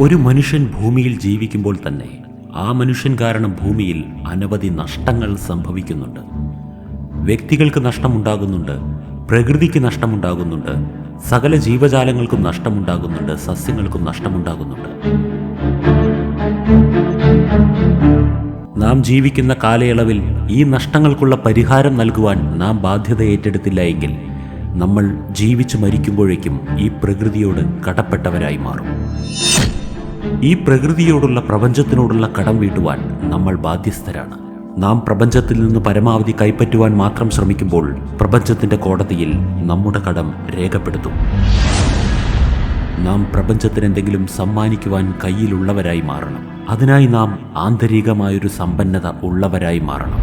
ഒരു മനുഷ്യൻ ഭൂമിയിൽ ജീവിക്കുമ്പോൾ തന്നെ ആ മനുഷ്യൻ കാരണം ഭൂമിയിൽ അനവധി നഷ്ടങ്ങൾ സംഭവിക്കുന്നുണ്ട്. വ്യക്തികൾക്ക് നഷ്ടമുണ്ടാകുന്നുണ്ട് പ്രകൃതിക്ക് നഷ്ടമുണ്ടാകുന്നുണ്ട് സകല ജീവജാലങ്ങൾക്കും നഷ്ടമുണ്ടാകുന്നുണ്ട് സസ്യങ്ങൾക്കും നഷ്ടമുണ്ടാകുന്നുണ്ട്. നാം ജീവിക്കുന്ന കാലയളവിൽ ഈ നഷ്ടങ്ങൾക്കുള്ള പരിഹാരം നൽകുവാൻ നാം ബാധ്യത ഏറ്റെടുത്തില്ല എങ്കിൽ നമ്മൾ ജീവിച്ചു മരിക്കുമ്പോഴേക്കും ഈ പ്രകൃതിയോട് കടപ്പെട്ടവരായി മാറും. ഈ പ്രകൃതിയോടുള്ള പ്രപഞ്ചത്തിനോടുള്ള കടം വീട്ടുവാൻ നമ്മൾ ബാധ്യസ്ഥരാണ്. നാം പ്രപഞ്ചത്തിൽ നിന്ന് പരമാവധി കൈപ്പറ്റുവാൻ മാത്രം ശ്രമിക്കുമ്പോൾ പ്രപഞ്ചത്തിന്റെ കോടതിയിൽ നമ്മുടെ കടം രേഖപ്പെടുത്തും. നാം പ്രപഞ്ചത്തിന് എന്തെങ്കിലും സമ്മാനിക്കുവാൻ കയ്യിലുള്ളവരായി മാറണം. അതിനായി നാം ആന്തരികമായൊരു സമ്പന്നത ഉള്ളവരായി മാറണം.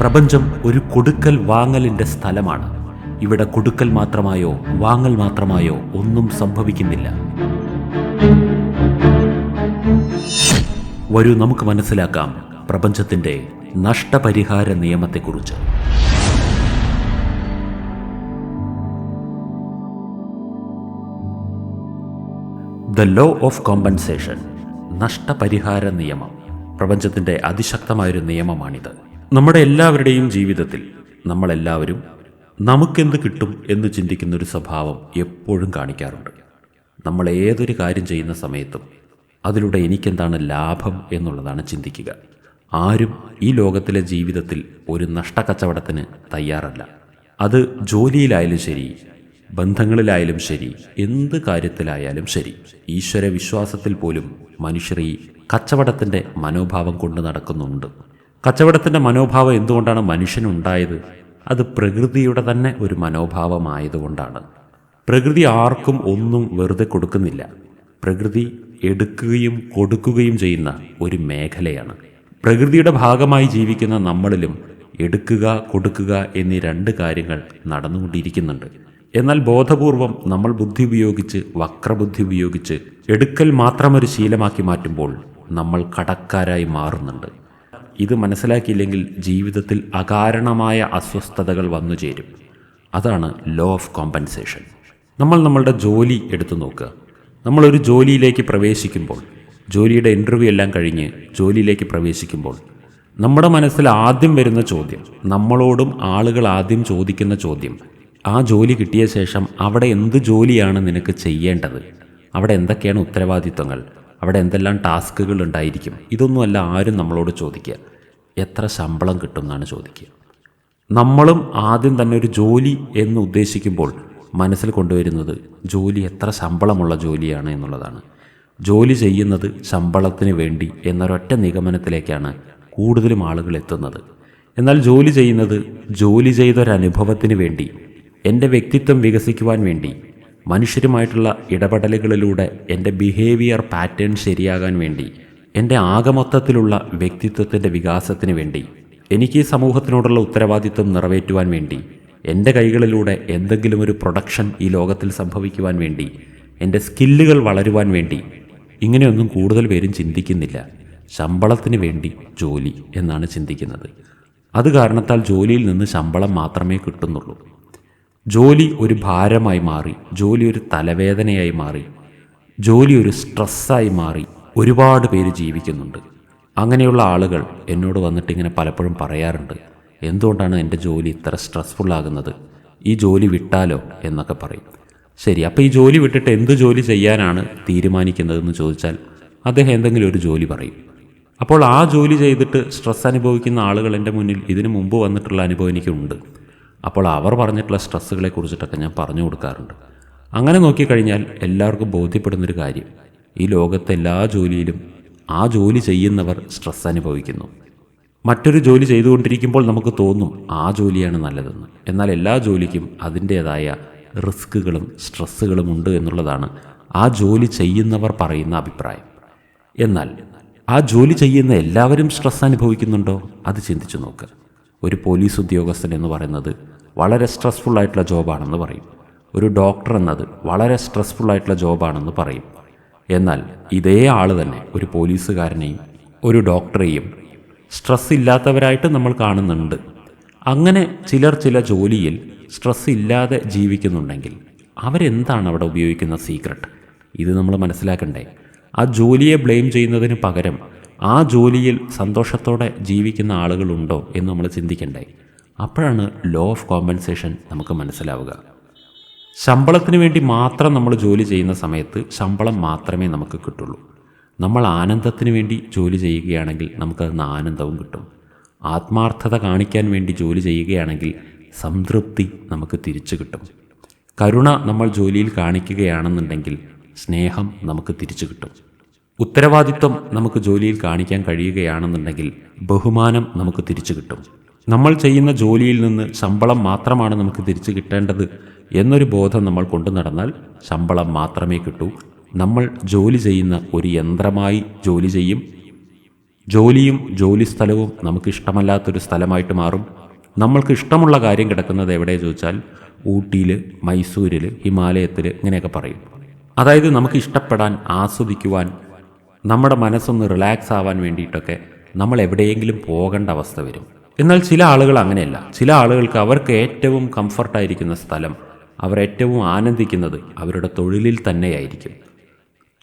പ്രപഞ്ചം ഒരു കൊടുക്കൽ വാങ്ങലിന്റെ സ്ഥലമാണ്. ഇവിടെ കൊടുക്കൽ മാത്രമായോ വാങ്ങൽ മാത്രമായോ ഒന്നും സംഭവിക്കുന്നില്ല. വരൂ നമുക്ക് മനസ്സിലാക്കാം പ്രപഞ്ചത്തിന്റെ നഷ്ടപരിഹാര നിയമത്തെക്കുറിച്ച്. ദ ലോ ഓഫ് കോമ്പൻസേഷൻ നഷ്ടപരിഹാര നിയമം. പ്രപഞ്ചത്തിന്റെ അതിശക്തമായൊരു നിയമമാണിത്. നമ്മുടെ എല്ലാവരുടെയും ജീവിതത്തിൽ നമ്മളെല്ലാവരും നമുക്കെന്ത് കിട്ടും എന്ന് ചിന്തിക്കുന്ന ഒരു സ്വഭാവം എപ്പോഴും കാണിക്കാറുണ്ട്. നമ്മൾ ഏതൊരു കാര്യം ചെയ്യുന്ന സമയത്തും അതിലൂടെ എനിക്കെന്താണ് ലാഭം എന്നുള്ളതാണ് ചിന്തിക്കുക. ആരും ഈ ലോകത്തിലെ ജീവിതത്തിൽ ഒരു നഷ്ടക്കച്ചവടത്തിന് തയ്യാറല്ല. അത് ജോലിയിലായാലും ശരി ബന്ധങ്ങളിലായാലും ശരി എന്ത് കാര്യത്തിലായാലും ശരി. ഈശ്വര വിശ്വാസത്തിൽ പോലും മനുഷ്യർ ഈ കച്ചവടത്തിന്റെ മനോഭാവം കൊണ്ട് നടക്കുന്നുണ്ട്. കച്ചവടത്തിന്റെ മനോഭാവം എന്തുകൊണ്ടാണ് മനുഷ്യനുണ്ടായത്? അത് പ്രകൃതിയുടെ തന്നെ ഒരു മനോഭാവമായതുകൊണ്ടാണ്. പ്രകൃതി ആർക്കും ഒന്നും വെറുതെ കൊടുക്കുന്നില്ല. പ്രകൃതി എടുക്കുകയും കൊടുക്കുകയും ചെയ്യുന്ന ഒരു മേഖലയാണ്. പ്രകൃതിയുടെ ഭാഗമായി ജീവിക്കുന്ന നമ്മളിലും എടുക്കുക കൊടുക്കുക എന്നീ രണ്ട് കാര്യങ്ങൾ നടന്നുകൊണ്ടിരിക്കുന്നുണ്ട്. എന്നാൽ ബോധപൂർവം നമ്മൾ ബുദ്ധി ഉപയോഗിച്ച് വക്രബുദ്ധി ഉപയോഗിച്ച് എടുക്കൽ മാത്രം ഒരു ശീലമാക്കി മാറ്റുമ്പോൾ നമ്മൾ കടക്കാരായി മാറുന്നുണ്ട്. ഇത് മനസ്സിലാക്കിയില്ലെങ്കിൽ ജീവിതത്തിൽ അകാരണമായ അസ്വസ്ഥതകൾ വന്നു ചേരും. അതാണ് ലോ ഓഫ് കോമ്പൻസേഷൻ നമ്മൾ നമ്മളുടെ ജോലി എടുത്തു നോക്കുക. നമ്മളൊരു ജോലിയിലേക്ക് പ്രവേശിക്കുമ്പോൾ ജോലിയുടെ ഇന്റർവ്യൂ എല്ലാം കഴിഞ്ഞ് ജോലിയിലേക്ക് പ്രവേശിക്കുമ്പോൾ നമ്മുടെ മനസ്സിൽ ആദ്യം വരുന്ന ചോദ്യം നമ്മളോടും ആളുകൾ ആദ്യം ചോദിക്കുന്ന ചോദ്യം ആ ജോലി കിട്ടിയ ശേഷം അവിടെ എന്ത് ജോലിയാണ് നിനക്ക് ചെയ്യേണ്ടത്? അവിടെ എന്തൊക്കെയാണ് ഉത്തരവാദിത്വങ്ങൾ അവിടെ എന്തെല്ലാം ടാസ്കുകൾ ഉണ്ടായിരിക്കും? ഇതൊന്നുമല്ല ആരും നമ്മളോട് ചോദിക്കുക. എത്ര ശമ്പളം കിട്ടും എന്നാണ് ചോദിക്കുക. നമ്മളും ആദ്യം തന്നെ ഒരു ജോലി എന്ന് ഉദ്ദേശിക്കുമ്പോൾ മനസ്സിൽ കൊണ്ടുവരുന്നത് ജോലി എത്ര ശമ്പളമുള്ള ജോലിയാണ് എന്നുള്ളതാണ്. ജോലി ചെയ്യുന്നത് ശമ്പളത്തിന് വേണ്ടി എന്നൊരൊറ്റ നിഗമനത്തിലേക്കാണ് കൂടുതലും ആളുകൾ എത്തുന്നത്. എന്നാൽ ജോലി ചെയ്യുന്നത് ജോലി ചെയ്തൊരനുഭവത്തിന് വേണ്ടി എന്റെ വ്യക്തിത്വം വികസിക്കുവാൻ വേണ്ടി മനുഷ്യരുമായിട്ടുള്ള ഇടപെടലുകളിലൂടെ എന്റെ ബിഹേവിയർ പാറ്റേൺ ശരിയാകാൻ വേണ്ടി എന്റെ ആകമൊത്തത്തിലുള്ള വ്യക്തിത്വത്തിന്റെ വികാസത്തിന് വേണ്ടി എനിക്ക് ഈ സമൂഹത്തിനോടുള്ള ഉത്തരവാദിത്വം നിറവേറ്റുവാൻ വേണ്ടി എന്റെ കൈകളിലൂടെ എന്തെങ്കിലും ഒരു പ്രൊഡക്ഷൻ ഈ ലോകത്തിൽ സംഭവിക്കുവാൻ വേണ്ടി എന്റെ സ്കില്ലുകൾ വളരുവാൻ വേണ്ടി ഇങ്ങനെയൊന്നും കൂടുതൽ പേരും ചിന്തിക്കുന്നില്ല. ശമ്പളത്തിന് വേണ്ടി ജോലി എന്നാണ് ചിന്തിക്കുന്നത്. അത് കാരണത്താൽ ജോലിയിൽ നിന്ന് ശമ്പളം മാത്രമേ കിട്ടുന്നുള്ളൂ. ജോലി ഒരു ഭാരമായി മാറി ജോലി ഒരു തലവേദനയായി മാറി ജോലി ഒരു സ്ട്രെസ്സായി മാറി ഒരുപാട് പേര് ജീവിക്കുന്നുണ്ട്. അങ്ങനെയുള്ള ആളുകൾ എന്നോട് വന്നിട്ട് ഇങ്ങനെ പലപ്പോഴും പറയാറുണ്ട് എന്തുകൊണ്ടാണ് എന്റെ ജോലി ഇത്ര സ്ട്രെസ്ഫുൾ ആകുന്നത്? ഈ ജോലി വിട്ടാലോ എന്നൊക്കെ പറയും. ശരി അപ്പോൾ ഈ ജോലി വിട്ടിട്ട് എന്ത് ജോലി ചെയ്യാനാണ് തീരുമാനിക്കുന്നതെന്ന് ചോദിച്ചാൽ അദ്ദേഹം എന്തെങ്കിലും ഒരു ജോലി പറയും. അപ്പോൾ ആ ജോലി ചെയ്തിട്ട് സ്ട്രെസ് അനുഭവിക്കുന്ന ആളുകൾ എന്റെ മുന്നിൽ ഇതിനു മുമ്പ് വന്നിട്ടുള്ള അനുഭവം എനിക്കുണ്ട്. അപ്പോൾ അവർ പറഞ്ഞിട്ടുള്ള സ്ട്രെസ്സുകളെ കുറിച്ചിട്ടൊക്കെ ഞാൻ പറഞ്ഞു കൊടുക്കാറുണ്ട്. അങ്ങനെ നോക്കിക്കഴിഞ്ഞാൽ എല്ലാവർക്കും ബോധ്യപ്പെടുന്നൊരു കാര്യം. ഈ ലോകത്തെ എല്ലാ ജോലിയിലും ആ ജോലി ചെയ്യുന്നവർ സ്ട്രെസ് അനുഭവിക്കുന്നു. മറ്റൊരു ജോലി ചെയ്തുകൊണ്ടിരിക്കുമ്പോൾ നമുക്ക് തോന്നും ആ ജോലിയാണ് നല്ലതെന്ന്. എന്നാൽ എല്ലാ ജോലിക്കും അതിന്റേതായ റിസ്ക്കുകളും സ്ട്രെസ്സുകളും ഉണ്ട് എന്നുള്ളതാണ് ആ ജോലി ചെയ്യുന്നവർ പറയുന്ന അഭിപ്രായം. എന്നാൽ ആ ജോലി ചെയ്യുന്ന എല്ലാവരും സ്ട്രെസ് അനുഭവിക്കുന്നുണ്ടോ? അത് ചിന്തിച്ചു നോക്ക്. ഒരു പോലീസ് ഉദ്യോഗസ്ഥൻ എന്ന് പറയുന്നത് വളരെ സ്ട്രെസ്ഫുൾ ആയിട്ടുള്ള ജോബാണെന്ന് പറയും. ഒരു ഡോക്ടർ എന്നത് വളരെ സ്ട്രെസ്ഫുൾ ആയിട്ടുള്ള ജോബാണെന്ന് പറയും. എന്നാൽ ഇതേ ആൾ തന്നെ ഒരു പോലീസുകാരനെയും ഒരു ഡോക്ടറെയും സ്ട്രെസ് ഇല്ലാത്തവരായിട്ട് നമ്മൾ കാണുന്നുണ്ട്. അങ്ങനെ ചിലർ ചില ജോലിയിൽ സ്ട്രെസ് ഇല്ലാതെ ജീവിക്കുന്നുണ്ടെങ്കിൽ അവരെന്താണ് അവിടെ ഉപയോഗിക്കുന്ന സീക്രട്ട് ഇത് നമ്മൾ മനസ്സിലാക്കണ്ടേ. ആ ജോലിയെ ബ്ലെയിം ചെയ്യുന്നതിന് പകരം ആ ജോലിയിൽ സന്തോഷത്തോടെ ജീവിക്കുന്ന ആളുകളുണ്ടോ എന്ന് നമ്മൾ ചിന്തിക്കണ്ടേ. അപ്പോഴാണ് ലോ ഓഫ് കോമ്പൻസേഷൻ നമുക്ക് മനസ്സിലാവുക. ശമ്പളത്തിന് വേണ്ടി മാത്രം നമ്മൾ ജോലി ചെയ്യുന്ന സമയത്ത് ശമ്പളം മാത്രമേ നമുക്ക് കിട്ടുള്ളൂ. നമ്മൾ ആനന്ദത്തിന് വേണ്ടി ജോലി ചെയ്യുകയാണെങ്കിൽ നമുക്കതിന് ആനന്ദവും കിട്ടും. ആത്മാർത്ഥത കാണിക്കാൻ വേണ്ടി ജോലി ചെയ്യുകയാണെങ്കിൽ സംതൃപ്തി നമുക്ക് തിരിച്ചു കിട്ടും. കരുണ നമ്മൾ ജോലിയിൽ കാണിക്കുകയാണെന്നുണ്ടെങ്കിൽ സ്നേഹം നമുക്ക് തിരിച്ചു കിട്ടും. ഉത്തരവാദിത്വം നമുക്ക് ജോലിയിൽ കാണിക്കാൻ കഴിയുകയാണെന്നുണ്ടെങ്കിൽ ബഹുമാനം നമുക്ക് തിരിച്ചു കിട്ടും. നമ്മൾ ചെയ്യുന്ന ജോലിയിൽ നിന്ന് ശമ്പളം മാത്രമാണ് നമുക്ക് തിരിച്ചു കിട്ടേണ്ടത് എന്നൊരു ബോധം നമ്മൾ കൊണ്ടു നടന്നാൽ ശമ്പളം മാത്രമേ കിട്ടൂ. നമ്മൾ ജോലി ചെയ്യുന്ന ഒരു യന്ത്രമായി ജോലി ചെയ്യും. ജോലിയും ജോലി സ്ഥലവും നമുക്ക് ഇഷ്ടമല്ലാത്തൊരു സ്ഥലമായിട്ട് മാറും. നമ്മൾക്ക് ഇഷ്ടമുള്ള കാര്യം കിടക്കുന്നത് എവിടെ ചോദിച്ചാൽ ഊട്ടിയിൽ മൈസൂരിൽ ഹിമാലയത്തിൽ ഇങ്ങനെയൊക്കെ പറയും. അതായത് നമുക്ക് ഇഷ്ടപ്പെടാൻ ആസ്വദിക്കുവാൻ നമ്മുടെ മനസ്സൊന്ന് റിലാക്സ് ആവാൻ വേണ്ടിയിട്ടൊക്കെ നമ്മൾ എവിടെയെങ്കിലും പോകേണ്ട അവസ്ഥ വരും. എന്നാൽ ചില ആളുകൾ അങ്ങനെയല്ല. ചില ആളുകൾക്ക് അവർക്ക് ഏറ്റവും കംഫർട്ടായിരിക്കുന്ന സ്ഥലം അവർ ഏറ്റവും ആനന്ദിക്കുന്നത് അവരുടെ തൊഴിലിൽ തന്നെയായിരിക്കും.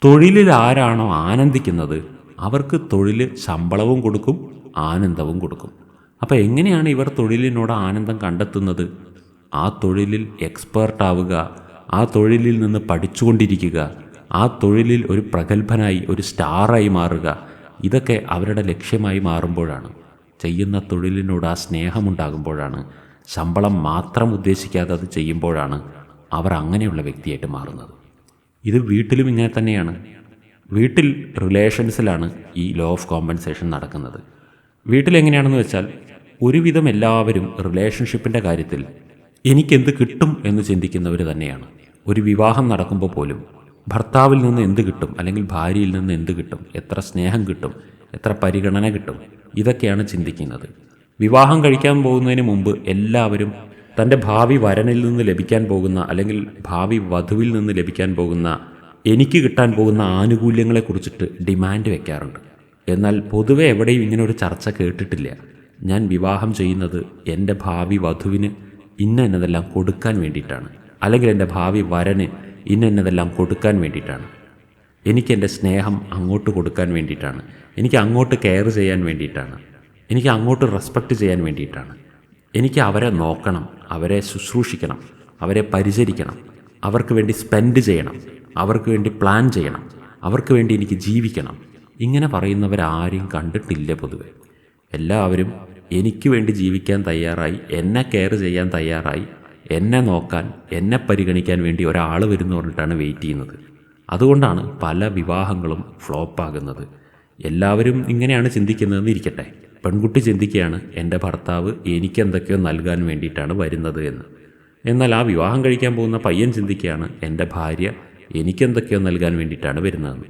തൊഴിലിൽ ആരാണോ ആനന്ദിക്കുന്നത് അവർക്ക് തൊഴിൽ ശമ്പളവും കൊടുക്കും ആനന്ദവും കൊടുക്കും. അപ്പോൾ എങ്ങനെയാണ് ഇവർ തൊഴിലിനോട് ആനന്ദം കണ്ടെത്തുന്നത്? ആ തൊഴിലിൽ എക്സ്പേർട്ട് ആവുക ആ തൊഴിലിൽ നിന്ന് പഠിച്ചുകൊണ്ടിരിക്കുക ആ തൊഴിലിൽ ഒരു പ്രഗത്ഭനായി ഒരു സ്റ്റാറായി മാറുക ഇതൊക്കെ അവരുടെ ലക്ഷ്യമായി മാറുമ്പോഴാണ്. ചെയ്യുന്ന തൊഴിലിനോട് ആ സ്നേഹമുണ്ടാകുമ്പോഴാണ് ശമ്പളം മാത്രം ഉദ്ദേശിക്കാതെ അത് ചെയ്യുമ്പോഴാണ് അവർ അങ്ങനെയുള്ള വ്യക്തിയായിട്ട് മാറുന്നത്. ഇത് വീട്ടിലും ഇങ്ങനെ തന്നെയാണ്. വീട്ടിൽ റിലേഷൻസിലാണ് ഈ ലോ ഓഫ് കോമ്പൻസേഷൻ നടക്കുന്നത്. വീട്ടിലെങ്ങനെയാണെന്ന് വെച്ചാൽ ഒരുവിധം എല്ലാവരും റിലേഷൻഷിപ്പിന്റെ കാര്യത്തിൽ എനിക്കെന്ത് കിട്ടും എന്ന് ചിന്തിക്കുന്നവർ തന്നെയാണ്. ഒരു വിവാഹം നടക്കുമ്പോൾ പോലും ഭർത്താവിൽ നിന്ന് എന്ത് കിട്ടും അല്ലെങ്കിൽ ഭാര്യയിൽ നിന്ന് എന്ത് കിട്ടും എത്ര സ്നേഹം കിട്ടും എത്ര പരിഗണന കിട്ടും ഇതൊക്കെയാണ് ചിന്തിക്കുന്നത്. വിവാഹം കഴിക്കാൻ പോകുന്നതിന് മുമ്പ് എല്ലാവരും തന്റെ ഭാവി വരനിൽ നിന്ന് ലഭിക്കാൻ പോകുന്ന അല്ലെങ്കിൽ ഭാവി വധുവിൽ നിന്ന് ലഭിക്കാൻ പോകുന്ന എനിക്ക് കിട്ടാൻ പോകുന്ന ആനുകൂല്യങ്ങളെക്കുറിച്ചിട്ട് ഡിമാൻഡ് വെക്കാറുണ്ട്. എന്നാൽ പൊതുവെ എവിടെയും ഇങ്ങനെ ഒരു ചർച്ച കേട്ടിട്ടില്ല. ഞാൻ വിവാഹം ചെയ്യുന്നത് എന്റെ ഭാവി വധുവിന് ഇന്ന എന്നതെല്ലാം കൊടുക്കാൻ വേണ്ടിയിട്ടാണ്. അല്ലെങ്കിൽ എന്റെ ഭാവി വരന് ഇന്ന എന്നതെല്ലാം കൊടുക്കാൻ വേണ്ടിയിട്ടാണ്. എനിക്ക് എന്റെ സ്നേഹം അങ്ങോട്ട് കൊടുക്കാൻ വേണ്ടിയിട്ടാണ്. എനിക്ക് അങ്ങോട്ട് കെയർ ചെയ്യാൻ വേണ്ടിയിട്ടാണ്. എനിക്ക് അങ്ങോട്ട് റെസ്പെക്റ്റ് ചെയ്യാൻ വേണ്ടിയിട്ടാണ്. എനിക്ക് അവരെ നോക്കണം അവരെ ശുശ്രൂഷിക്കണം അവരെ പരിചരിക്കണം അവർക്ക് വേണ്ടി സ്പെൻഡ് ചെയ്യണം അവർക്ക് വേണ്ടി പ്ലാൻ ചെയ്യണം അവർക്ക് വേണ്ടി എനിക്ക് ജീവിക്കണം. ഇങ്ങനെ പറയുന്നവരാരും കണ്ടിട്ടില്ല പൊതുവെ. എല്ലാവരും എനിക്ക് വേണ്ടി ജീവിക്കാൻ തയ്യാറായി എന്നെ കെയർ ചെയ്യാൻ തയ്യാറായി എന്നെ നോക്കാൻ എന്നെ പരിഗണിക്കാൻ വേണ്ടി ഒരാൾ വരുന്നു പറഞ്ഞിട്ടാണ് വെയിറ്റ് ചെയ്യുന്നത്. അതുകൊണ്ടാണ് പല വിവാഹങ്ങളും ഫ്ലോപ്പാകുന്നത് എല്ലാവരും ഇങ്ങനെയാണ് ചിന്തിക്കുന്നതെന്ന് ഇരിക്കട്ടെ പെൺകുട്ടി ചിന്തിക്കുകയാണ് എന്റെ ഭർത്താവ് എനിക്കെന്തൊക്കെയോ നൽകാൻ വേണ്ടിയിട്ടാണ് വരുന്നത് എന്ന്. എന്നാൽ ആ വിവാഹം കഴിക്കാൻ പോകുന്ന പയ്യൻ ചിന്തിക്കുകയാണ് എന്റെ ഭാര്യ എനിക്കെന്തൊക്കെയോ നൽകാൻ വേണ്ടിയിട്ടാണ് വരുന്നതെന്ന്.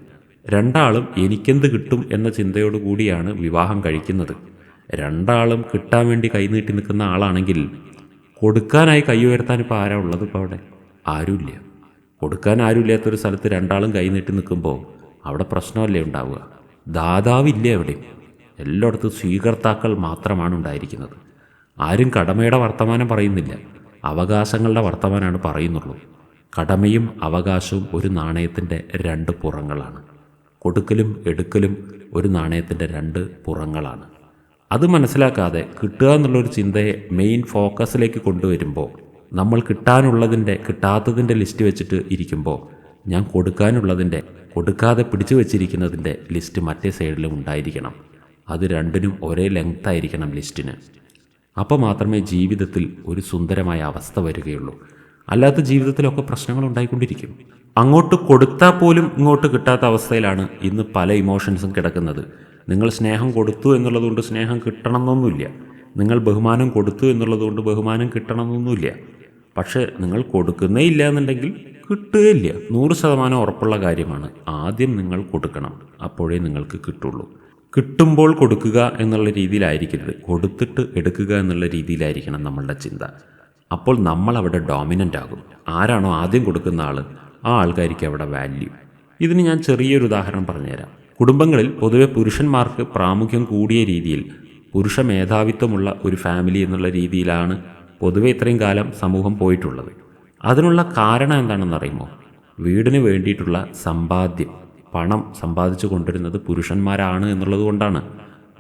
രണ്ടാളും എനിക്കെന്ത് കിട്ടും എന്ന ചിന്തയോടു കൂടിയാണ് വിവാഹം കഴിക്കുന്നത്. രണ്ടാളും കിട്ടാൻ വേണ്ടി കൈനീട്ടി നിൽക്കുന്ന ആളാണെങ്കിൽ കൊടുക്കാനായി കൈ ഉയർത്താൻ ഇപ്പോൾ ആരാ ഉള്ളത് ഇപ്പോൾ അവിടെ? ആരുമില്ല. കൊടുക്കാൻ ആരുമില്ലാത്തൊരു സ്ഥലത്ത് രണ്ടാളും കൈ നീട്ടി നിൽക്കുമ്പോൾ അവിടെ പ്രശ്നമല്ലേ ഉണ്ടാവുക? ദാതാവില്ലേ എവിടെയും എല്ലായിടത്തും സ്വീകർത്താക്കൾ മാത്രമാണ് ഉണ്ടായിരിക്കുന്നത്. ആരും കടമയുടെ വർത്തമാനം പറയുന്നില്ല. അവകാശങ്ങളുടെ വർത്തമാനമാണ് പറയുന്നുള്ളൂ. കടമയും അവകാശവും ഒരു നാണയത്തിന്റെ രണ്ട് പുറങ്ങളാണ്. കൊടുക്കലും എടുക്കലും ഒരു നാണയത്തിന്റെ രണ്ട് പുറങ്ങളാണ്. അത് മനസ്സിലാക്കാതെ കിട്ടുക എന്നുള്ളൊരു ചിന്തയെ മെയിൻ ഫോക്കസിലേക്ക് കൊണ്ടുവരുമ്പോൾ നമ്മൾ കിട്ടാനുള്ളതിന്റെ കിട്ടാത്തതിന്റെ ലിസ്റ്റ് വെച്ചിട്ട് ഇരിക്കുമ്പോൾ ഞാൻ കൊടുക്കാനുള്ളതിന്റെ കൊടുക്കാതെ പിടിച്ചു വെച്ചിരിക്കുന്നതിന്റെ ലിസ്റ്റ് മറ്റേ സൈഡിലും ഉണ്ടായിരിക്കണം. അത് രണ്ടിനും ഒരേ ലെങ്ത് ആയിരിക്കണം ലിസ്റ്റിന്. അപ്പോൾ മാത്രമേ ജീവിതത്തിൽ ഒരു സുന്ദരമായ അവസ്ഥ വരികയുള്ളൂ. അല്ലാത്ത ജീവിതത്തിലൊക്കെ പ്രശ്നങ്ങൾ ഉണ്ടായിക്കൊണ്ടിരിക്കും. അങ്ങോട്ട് കൊടുത്താൽ പോലും ഇങ്ങോട്ട് കിട്ടാത്ത അവസ്ഥയിലാണ് ഇന്ന് പല ഇമോഷൻസും കിടക്കുന്നത്. നിങ്ങൾ സ്നേഹം കൊടുത്തു എന്നുള്ളതുകൊണ്ട് സ്നേഹം കിട്ടണമെന്നൊന്നുമില്ല. നിങ്ങൾ ബഹുമാനം കൊടുത്തു എന്നുള്ളതുകൊണ്ട് ബഹുമാനം കിട്ടണമെന്നൊന്നുമില്ല. പക്ഷേ നിങ്ങൾ കൊടുക്കുന്നേ ഇല്ല എന്നുണ്ടെങ്കിൽ കിട്ടുകയില്ല. നൂറ് ശതമാനം ഉറപ്പുള്ള കാര്യമാണ് ആദ്യം നിങ്ങൾ കൊടുക്കണം. അപ്പോഴേ നിങ്ങൾക്ക് കിട്ടുള്ളൂ. കിട്ടുമ്പോൾ കൊടുക്കുക എന്നുള്ള രീതിയിലായിരിക്കരുത്. കൊടുത്തിട്ട് എടുക്കുക എന്നുള്ള രീതിയിലായിരിക്കണം നമ്മളുടെ ചിന്ത. അപ്പോൾ നമ്മൾ അവിടെ ഡോമിനന്റ് ആകും ആരാണോ ആദ്യം കൊടുക്കുന്ന ആൾ ആ ആൾക്കാർക്ക് അവിടെ വാല്യൂ. ഇതിന് ഞാൻ ചെറിയൊരു ഉദാഹരണം പറഞ്ഞുതരാം. കുടുംബങ്ങളിൽ പൊതുവെ പുരുഷന്മാർക്ക് പ്രാമുഖ്യം കൂടിയ രീതിയിൽ പുരുഷ മേധാവിത്വമുള്ള ഒരു ഫാമിലി എന്നുള്ള രീതിയിലാണ് പൊതുവെ ഇത്രയും കാലം സമൂഹം പോയിട്ടുള്ളത്. അതിനുള്ള കാരണം എന്താണെന്ന് അറിയുമോ വീടിന് വേണ്ടിയിട്ടുള്ള സമ്പാദ്യം. പണം സമ്പാദിച്ചു കൊണ്ടിരുന്നത് പുരുഷന്മാരാണ് എന്നുള്ളത് കൊണ്ടാണ്.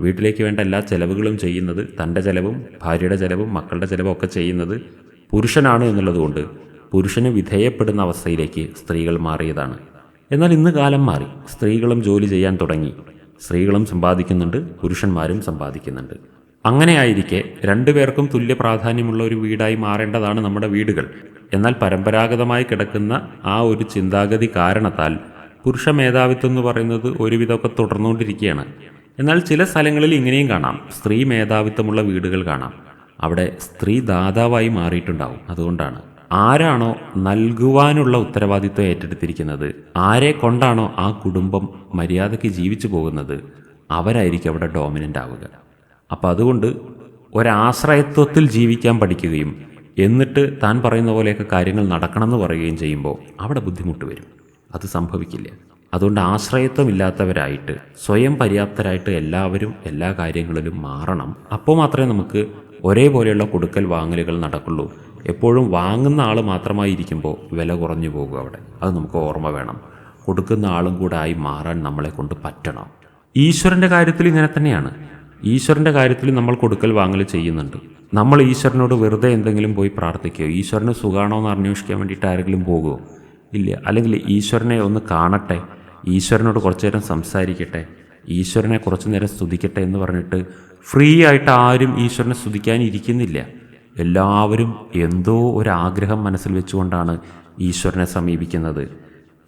വീട്ടിലേക്ക് വേണ്ട എല്ലാ ചെലവുകളും ചെയ്യുന്നത് തന്റെ ചെലവും ഭാര്യയുടെ ചെലവും മക്കളുടെ ചെലവും ഒക്കെ ചെയ്യുന്നത് പുരുഷനാണ് എന്നുള്ളതുകൊണ്ട് പുരുഷന് വിധേയപ്പെടുന്ന അവസ്ഥയിലേക്ക് സ്ത്രീകൾ മാറിയതാണ്. എന്നാൽ ഇന്ന് കാലം മാറി. സ്ത്രീകളും ജോലി ചെയ്യാൻ തുടങ്ങി. സ്ത്രീകളും സമ്പാദിക്കുന്നുണ്ട് പുരുഷന്മാരും സമ്പാദിക്കുന്നുണ്ട്. അങ്ങനെയായിരിക്കെ രണ്ടുപേർക്കും തുല്യ പ്രാധാന്യമുള്ള ഒരു വീടായി മാറേണ്ടതാണ് നമ്മുടെ വീടുകൾ. എന്നാൽ പരമ്പരാഗതമായി കിടക്കുന്ന ആ ഒരു ചിന്താഗതി കാരണത്താൽ പുരുഷ മേധാവിത്വം എന്ന് പറയുന്നത് ഒരുവിധമൊക്കെ തുടർന്നുകൊണ്ടിരിക്കുകയാണ്. എന്നാൽ ചില സ്ഥലങ്ങളിൽ ഇങ്ങനെയും കാണാം. സ്ത്രീ മേധാവിത്വമുള്ള വീടുകൾ കാണാം. അവിടെ സ്ത്രീ ദാതാവായി മാറിയിട്ടുണ്ടാവും. അതുകൊണ്ടാണ്. ആരാണോ നൽകുവാനുള്ള ഉത്തരവാദിത്വം ഏറ്റെടുത്തിരിക്കുന്നത്? ആരെ കൊണ്ടാണോ ആ കുടുംബം മര്യാദയ്ക്ക് ജീവിച്ചു പോകുന്നത്? അവരായിരിക്കും അവിടെ ഡോമിനന്റ് ആവുക. അപ്പോൾ അതുകൊണ്ട് ഒരാശ്രയത്വത്തിൽ ജീവിക്കാൻ പഠിക്കുകയും എന്നിട്ട് താൻ പറയുന്ന പോലെയൊക്കെ കാര്യങ്ങൾ നടക്കണമെന്ന് പറയുകയും ചെയ്യുമ്പോൾ അവിടെ ബുദ്ധിമുട്ട് വരും. അത് സംഭവിക്കില്ല. അതുകൊണ്ട് ആശ്രയത്വമില്ലാത്തവരായിട്ട് സ്വയം പര്യാപ്തരായിട്ട് എല്ലാവരും എല്ലാ കാര്യങ്ങളിലും മാറണം. അപ്പോൾ മാത്രമേ നമുക്ക് ഒരേപോലെയുള്ള കൊടുക്കൽ വാങ്ങലുകൾ നടക്കുള്ളൂ. എപ്പോഴും വാങ്ങുന്ന ആൾ മാത്രമായി ഇരിക്കുമ്പോൾ വില കുറഞ്ഞു പോകും അവിടെ. അത് നമുക്ക് ഓർമ്മ വേണം. കൊടുക്കുന്ന ആളും കൂടെ ആയി മാറാൻ നമ്മളെ കൊണ്ട് പറ്റണം. ഈശ്വരന്റെ കാര്യത്തിൽ ഇങ്ങനെ തന്നെയാണ്. ഈശ്വരന്റെ കാര്യത്തിൽ നമ്മൾ കൊടുക്കൽ വാങ്ങൽ ചെയ്യുന്നുണ്ട്. നമ്മൾ ഈശ്വരനോട് വെറുതെ എന്തെങ്കിലും പോയി പ്രാർത്ഥിക്കുകയോ ഈശ്വരന് സുഖാണോ എന്ന് അന്വേഷിക്കാൻ വേണ്ടിയിട്ട് ആരെങ്കിലും പോകുമോ ഇല്ല. അല്ലെങ്കിൽ ഈശ്വരനെ ഒന്ന് കാണട്ടെ. ഈശ്വരനോട് കുറച്ചു നേരം സംസാരിക്കട്ടെ. ഈശ്വരനെ കുറച്ചു നേരം സ്തുതിക്കട്ടെ എന്ന് പറഞ്ഞിട്ട് ഫ്രീ ആയിട്ട് ആരും ഈശ്വരനെ സ്തുതിക്കാൻ ഇരിക്കുന്നില്ല. എല്ലാവരും എന്തോ ഒരു ആഗ്രഹം മനസ്സിൽ വെച്ചുകൊണ്ടാണ് ഈശ്വരനെ സമീപിക്കുന്നത്.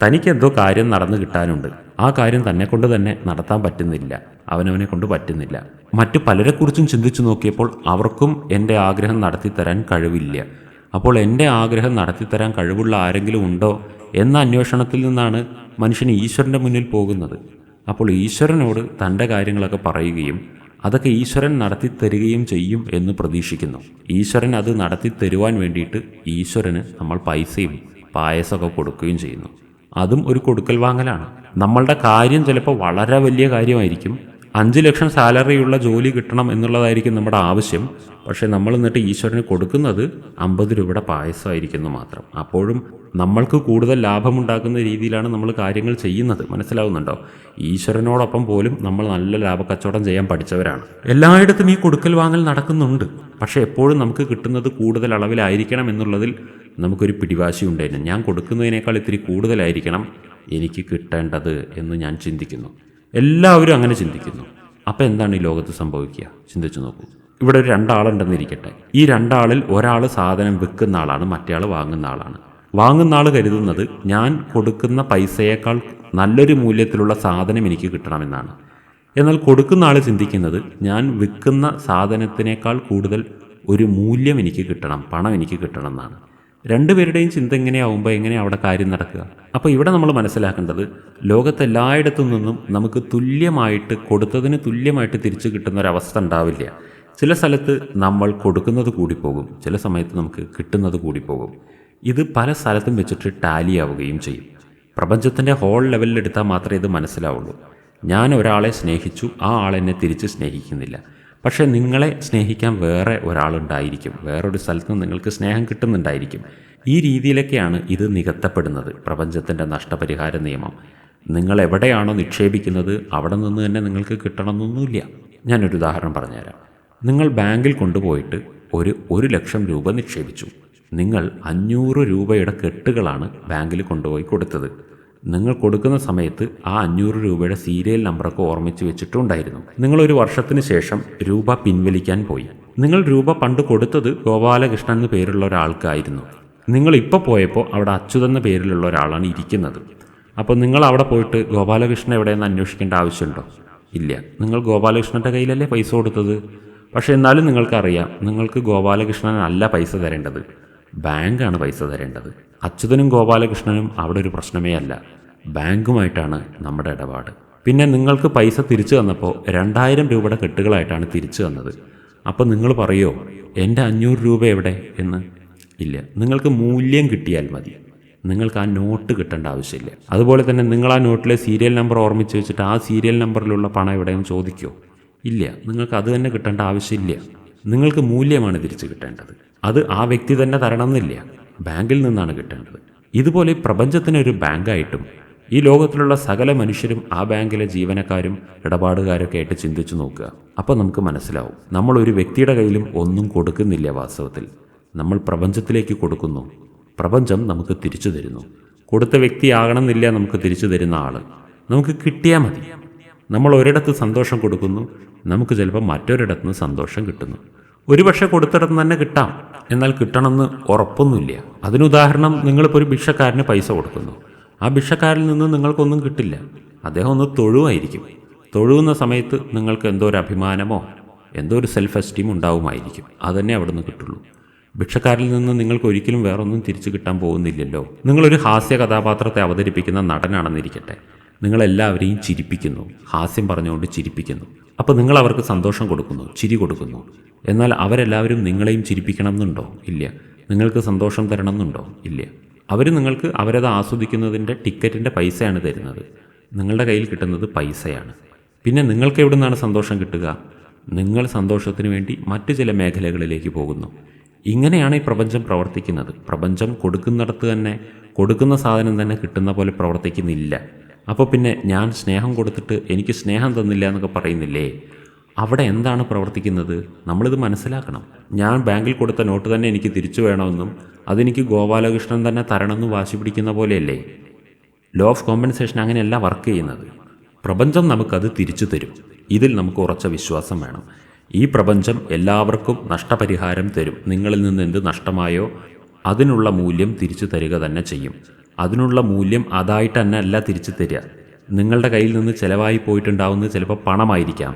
തനിക്കെന്തോ കാര്യം നടന്നു കിട്ടാനുണ്ട്. ആ കാര്യം തന്നെ കൊണ്ട് തന്നെ നടത്താൻ പറ്റുന്നില്ല. അവനവനെ കൊണ്ട് പറ്റുന്നില്ല. മറ്റു പലരെക്കുറിച്ചും ചിന്തിച്ചു നോക്കിയപ്പോൾ അവർക്കും എന്റെ ആഗ്രഹം നടത്തി തരാൻ കഴിവില്ല. അപ്പോൾ എന്റെ ആഗ്രഹം നടത്തിത്തരാൻ കഴിവുള്ള ആരെങ്കിലും ഉണ്ടോ എന്ന അന്വേഷണത്തിൽ നിന്നാണ് മനുഷ്യൻ ഈശ്വരന്റെ മുന്നിൽ പോകുന്നത്. അപ്പോൾ ഈശ്വരനോട് തന്റെ കാര്യങ്ങളൊക്കെ പറയുകയും അതൊക്കെ ഈശ്വരൻ നടത്തി തരികയും ചെയ്യും എന്ന് പ്രതീക്ഷിക്കുന്നു. ഈശ്വരൻ അത് നടത്തി തരുവാൻ വേണ്ടിയിട്ട് ഈശ്വരന് നമ്മൾ പൈസയും പായസമൊക്കെ കൊടുക്കുകയും ചെയ്യുന്നു. അതും ഒരു കൊടുക്കൽ വാങ്ങലാണ്. നമ്മളുടെ കാര്യം ചിലപ്പോൾ വളരെ വലിയ കാര്യമായിരിക്കും. അഞ്ച് ലക്ഷം സാലറിയുള്ള ജോലി കിട്ടണം എന്നുള്ളതായിരിക്കും നമ്മുടെ ആവശ്യം. പക്ഷേ നമ്മൾ എന്നിട്ട് ഈശ്വരന് കൊടുക്കുന്നത് അമ്പത് രൂപയുടെ പായസമായിരിക്കുന്നു മാത്രം. അപ്പോഴും നമ്മൾക്ക് കൂടുതൽ ലാഭമുണ്ടാക്കുന്ന രീതിയിലാണ് നമ്മൾ കാര്യങ്ങൾ ചെയ്യുന്നത്. മനസ്സിലാവുന്നുണ്ടോ? ഈശ്വരനോടൊപ്പം പോലും നമ്മൾ നല്ല ലാഭക്കച്ചവടം ചെയ്യാൻ പഠിച്ചവരാണ്. എല്ലായിടത്തും ഈ കൊടുക്കൽ വാങ്ങൽ നടക്കുന്നുണ്ട്. പക്ഷേ എപ്പോഴും നമുക്ക് കിട്ടുന്നത് കൂടുതൽ അളവിലായിരിക്കണം എന്നുള്ളതിൽ നമുക്കൊരു പിടിവാശി ഉണ്ടായിരുന്നു ഞാൻ കൊടുക്കുന്നതിനേക്കാൾ ഇത്തിരി കൂടുതലായിരിക്കണം എനിക്ക് കിട്ടേണ്ടത് എന്ന് ഞാൻ ചിന്തിക്കുന്നു. എല്ലാവരും അങ്ങനെ ചിന്തിക്കുന്നു. അപ്പോൾ എന്താണ് ഈ ലോകത്ത് സംഭവിക്കുക? ചിന്തിച്ചു നോക്കൂ. ഇവിടെ ഒരു രണ്ടാളുണ്ടെന്നിരിക്കട്ടെ. ഈ രണ്ടാളിൽ ഒരാൾ സാധനം വിൽക്കുന്ന ആളാണ് മറ്റേ ആൾ വാങ്ങുന്ന ആളാണ്. വാങ്ങുന്ന ആൾ കരുതുന്നത് ഞാൻ കൊടുക്കുന്ന പൈസയേക്കാൾ നല്ലൊരു മൂല്യത്തിലുള്ള സാധനം എനിക്ക് കിട്ടണമെന്നാണ്. എന്നാൽ കൊടുക്കുന്ന ആൾ ചിന്തിക്കുന്നത് ഞാൻ വിൽക്കുന്ന സാധനത്തിനേക്കാൾ കൂടുതൽ ഒരു മൂല്യം എനിക്ക് കിട്ടണം പണം എനിക്ക് കിട്ടണം എന്നാണ്. രണ്ടുപേരുടെയും ചിന്ത എങ്ങനെയാവുമ്പോൾ എങ്ങനെയാണ് അവിടെ കാര്യം നടക്കുക? അപ്പോൾ ഇവിടെ നമ്മൾ മനസ്സിലാക്കേണ്ടത് ലോകത്തെല്ലായിടത്തു നിന്നും നമുക്ക് തുല്യമായിട്ട് കൊടുത്തതിന് തുല്യമായിട്ട് തിരിച്ചു കിട്ടുന്ന ഒരവസ്ഥ ഉണ്ടാവില്ല. ചില സ്ഥലത്ത് നമ്മൾ കൊടുക്കുന്നത് കൂടി പോകും ചില സമയത്ത് നമുക്ക് കിട്ടുന്നത് കൂടി പോകും. ഇത് പല സ്ഥലത്തും വെച്ചിട്ട് ടാലി ആവുകയും ചെയ്യും. പ്രപഞ്ചത്തിന്റെ ഹോൾ ലെവലിൽ എടുത്താൽ മാത്രമേ ഇത് മനസ്സിലാവുള്ളൂ. ഞാൻ ഒരാളെ സ്നേഹിച്ചു ആ ആളെന്നെ തിരിച്ച് സ്നേഹിക്കുന്നില്ല. പക്ഷേ നിങ്ങളെ സ്നേഹിക്കാൻ വേറെ ഒരാളുണ്ടായിരിക്കും. വേറൊരു സ്ഥലത്ത് നിങ്ങൾക്ക് സ്നേഹം കിട്ടുന്നുണ്ടായിരിക്കും. ഈ രീതിയിലൊക്കെയാണ് ഇത് നികത്തപ്പെടുന്നത്. പ്രപഞ്ചത്തിന്റെ നഷ്ടപരിഹാര നിയമം. നിങ്ങൾ എവിടെയാണോ നിക്ഷേപിക്കുന്നത് അവിടെ നിന്ന് തന്നെ നിങ്ങൾക്ക് കിട്ടണമെന്നൊന്നുമില്ല. ഞാനൊരു ഉദാഹരണം പറഞ്ഞുതരാം. നിങ്ങൾ ബാങ്കിൽ കൊണ്ടുപോയിട്ട് ഒരു ഒരു ലക്ഷം രൂപ നിക്ഷേപിച്ചു. നിങ്ങൾ അഞ്ഞൂറ് രൂപയുടെ കെട്ടുകളാണ് ബാങ്കിൽ കൊണ്ടുപോയി കൊടുത്തത്. നിങ്ങൾ കൊടുക്കുന്ന സമയത്ത് ആ അഞ്ഞൂറ് രൂപയുടെ സീരിയൽ നമ്പറൊക്കെ ഓർമ്മിച്ച് വെച്ചിട്ടുണ്ടായിരുന്നു. നിങ്ങൾ ഒരു വർഷത്തിന് ശേഷം രൂപ പിൻവലിക്കാൻ പോയി. നിങ്ങൾ രൂപ പണ്ട് കൊടുത്തത് ഗോപാലകൃഷ്ണൻ എന്ന് പേരുള്ള ഒരാൾക്കായിരുന്നു. നിങ്ങൾ ഇപ്പോൾ പോയപ്പോൾ അവിടെ അച്യുതെന്ന പേരിലുള്ള ഒരാളാണ് ഇരിക്കുന്നത്. അപ്പോൾ നിങ്ങൾ അവിടെ പോയിട്ട് ഗോപാലകൃഷ്ണൻ എവിടെയെന്ന് അന്വേഷിക്കേണ്ട ആവശ്യമുണ്ടോ? ഇല്ല. നിങ്ങൾ ഗോപാലകൃഷ്ണന്റെ കയ്യിലല്ലേ പൈസ കൊടുത്തത്? പക്ഷേ എന്നാലും നിങ്ങൾക്കറിയാം നിങ്ങൾക്ക് ഗോപാലകൃഷ്ണൻ അല്ല പൈസ തരേണ്ടത്. ബാങ്കാണ് പൈസ തരേണ്ടത്. അച്യുതനും ഗോപാലകൃഷ്ണനും അവിടെ ഒരു പ്രശ്നമേ അല്ല. ബാങ്കുമായിട്ടാണ് നമ്മുടെ ഇടപാട്. പിന്നെ നിങ്ങൾക്ക് പൈസ തിരിച്ചു തന്നപ്പോൾ രണ്ടായിരം രൂപയുടെ കെട്ടുകളായിട്ടാണ് തിരിച്ചു തന്നത്. അപ്പോൾ നിങ്ങൾ പറയോ എന്റെ അഞ്ഞൂറ് രൂപ എവിടെ? എന്ന്. ഇല്ല. നിങ്ങൾക്ക് മൂല്യം കിട്ടിയാൽ മതി. നിങ്ങൾക്ക് ആ നോട്ട് കിട്ടേണ്ട ആവശ്യമില്ല. അതുപോലെ തന്നെ നിങ്ങൾ ആ നോട്ടിലെ സീരിയൽ നമ്പർ ഓർമ്മിച്ച് വെച്ചിട്ട് ആ സീരിയൽ നമ്പറിലുള്ള പണം എവിടെയും ചോദിക്കോ. ഇല്ല. നിങ്ങൾക്ക് അത് തന്നെ കിട്ടേണ്ട ആവശ്യമില്ല. നിങ്ങൾക്ക് മൂല്യമാണ് തിരിച്ച് കിട്ടേണ്ടത്. അത് ആ വ്യക്തി തന്നെ തരണമെന്നില്ല. ബാങ്കിൽ നിന്നാണ് കിട്ടേണ്ടത്. ഇതുപോലെ പ്രപഞ്ചത്തിനൊരു ബാങ്കായിട്ടും ഈ ലോകത്തിലുള്ള സകല മനുഷ്യരും ആ ബാങ്കിലെ ജീവനക്കാരും ഇടപാടുകാരൊക്കെ ആയിട്ട് ചിന്തിച്ചു നോക്കുക. അപ്പോൾ നമുക്ക് മനസ്സിലാവും. നമ്മൾ ഒരു വ്യക്തിയുടെ കയ്യിലും ഒന്നും കൊടുക്കുന്നില്ല വാസ്തവത്തിൽ. നമ്മൾ പ്രപഞ്ചത്തിലേക്ക് കൊടുക്കുന്നു. പ്രപഞ്ചം നമുക്ക് തിരിച്ചു തരുന്നു. കൊടുത്ത വ്യക്തിയാകണമെന്നില്ല നമുക്ക് തിരിച്ചു തരുന്ന ആൾ നമുക്ക് കിട്ടിയാൽ മതി. നമ്മൾ ഒരിടത്ത് സന്തോഷം കൊടുക്കുന്നു. നമുക്ക് ചിലപ്പോൾ മറ്റൊരിടത്ത് നിന്ന് സന്തോഷം കിട്ടുന്നു. ഒരുപക്ഷെ കൊടുത്തിടത്ത് തന്നെ കിട്ടാം. എന്നാൽ കിട്ടണമെന്ന് ഉറപ്പൊന്നുമില്ല. അതിനുദാഹരണം നിങ്ങളിപ്പോൾ ഒരു ഭിക്ഷക്കാരന് പൈസ കൊടുക്കുന്നു. ആ ഭിക്ഷക്കാരിൽ നിന്ന് നിങ്ങൾക്കൊന്നും കിട്ടില്ല. അദ്ദേഹം ഒന്ന് തൊഴുവായിരിക്കും. തൊഴുവുന്ന സമയത്ത് നിങ്ങൾക്ക് എന്തോ ഒരു അഭിമാനമോ എന്തോ ഒരു സെൽഫ് എസ്റ്റീം ഉണ്ടാവുമായിരിക്കും. അതന്നെ അവിടെ നിന്ന് കിട്ടുള്ളൂ. ഭിക്ഷക്കാരിൽ നിന്ന് നിങ്ങൾക്ക് ഒരിക്കലും വേറൊന്നും തിരിച്ചു കിട്ടാൻ പോകുന്നില്ലല്ലോ. നിങ്ങളൊരു ഹാസ്യ കഥാപാത്രത്തെ അവതരിപ്പിക്കുന്ന നടനാണെന്നിരിക്കട്ടെ. നിങ്ങളെല്ലാവരെയും ചിരിപ്പിക്കുന്നു. ഹാസ്യം പറഞ്ഞുകൊണ്ട് ചിരിപ്പിക്കുന്നു. അപ്പോൾ നിങ്ങൾ അവർക്ക് സന്തോഷം കൊടുക്കുന്നു ചിരി കൊടുക്കുന്നു. എന്നാൽ അവരെല്ലാവരും നിങ്ങളെയും ചിരിപ്പിക്കണം എന്നുണ്ടോ ഇല്ല. നിങ്ങൾക്ക് സന്തോഷം തരണം എന്നുണ്ടോ ഇല്ല. അവർ നിങ്ങൾക്ക് അവരത് ആസ്വദിക്കുന്നതിന്റെ ടിക്കറ്റിന്റെ പൈസയാണ് തരുന്നത്. നിങ്ങളുടെ കയ്യിൽ കിട്ടുന്നത് പൈസയാണ്. പിന്നെ നിങ്ങൾക്ക് എവിടെ നിന്നാണ് സന്തോഷം കിട്ടുക? നിങ്ങൾ സന്തോഷത്തിന് വേണ്ടി മറ്റു ചില മേഖലകളിലേക്ക് പോകുന്നു. ഇങ്ങനെയാണ് ഈ പ്രപഞ്ചം പ്രവർത്തിക്കുന്നത്. പ്രപഞ്ചം കൊടുക്കുന്നിടത്ത് തന്നെ കൊടുക്കുന്ന സാധനം തന്നെ കിട്ടുന്ന പോലെ പ്രവർത്തിക്കുന്നില്ല. അപ്പോൾ പിന്നെ ഞാൻ സ്നേഹം കൊടുത്തിട്ട് എനിക്ക് സ്നേഹം തന്നില്ല എന്നൊക്കെ പറയുന്നില്ലേ? അവിടെ എന്താണ് പ്രവർത്തിക്കുന്നത്? നമ്മളിത് മനസ്സിലാക്കണം. ഞാൻ ബാങ്കിൽ കൊടുത്ത നോട്ട് തന്നെ എനിക്ക് തിരിച്ചു വേണമെന്നും അതെനിക്ക് ഗോപാലകൃഷ്ണൻ തന്നെ തരണമെന്ന് വാശി പിടിക്കുന്ന പോലെയല്ലേ? ലോ ഓഫ് കോമ്പൻസേഷൻ അങ്ങനെയല്ല വർക്ക് ചെയ്യുന്നത്. പ്രപഞ്ചം നമുക്കത് തിരിച്ചു തരും. ഇതിൽ നമുക്ക് ഉറച്ച വിശ്വാസം വേണം. ഈ പ്രപഞ്ചം എല്ലാവർക്കും നഷ്ടപരിഹാരം തരും. നിങ്ങളിൽ നിന്ന് എന്ത് നഷ്ടമായോ അതിനുള്ള മൂല്യം തിരിച്ചു തരിക തന്നെ ചെയ്യും. അതിനുള്ള മൂല്യം അതായിട്ട് തന്നെ അല്ല തിരിച്ചു തരിക. നിങ്ങളുടെ കയ്യിൽ നിന്ന് ചിലവായി പോയിട്ടുണ്ടാവുന്നത് ചിലപ്പോൾ പണമായിരിക്കാം.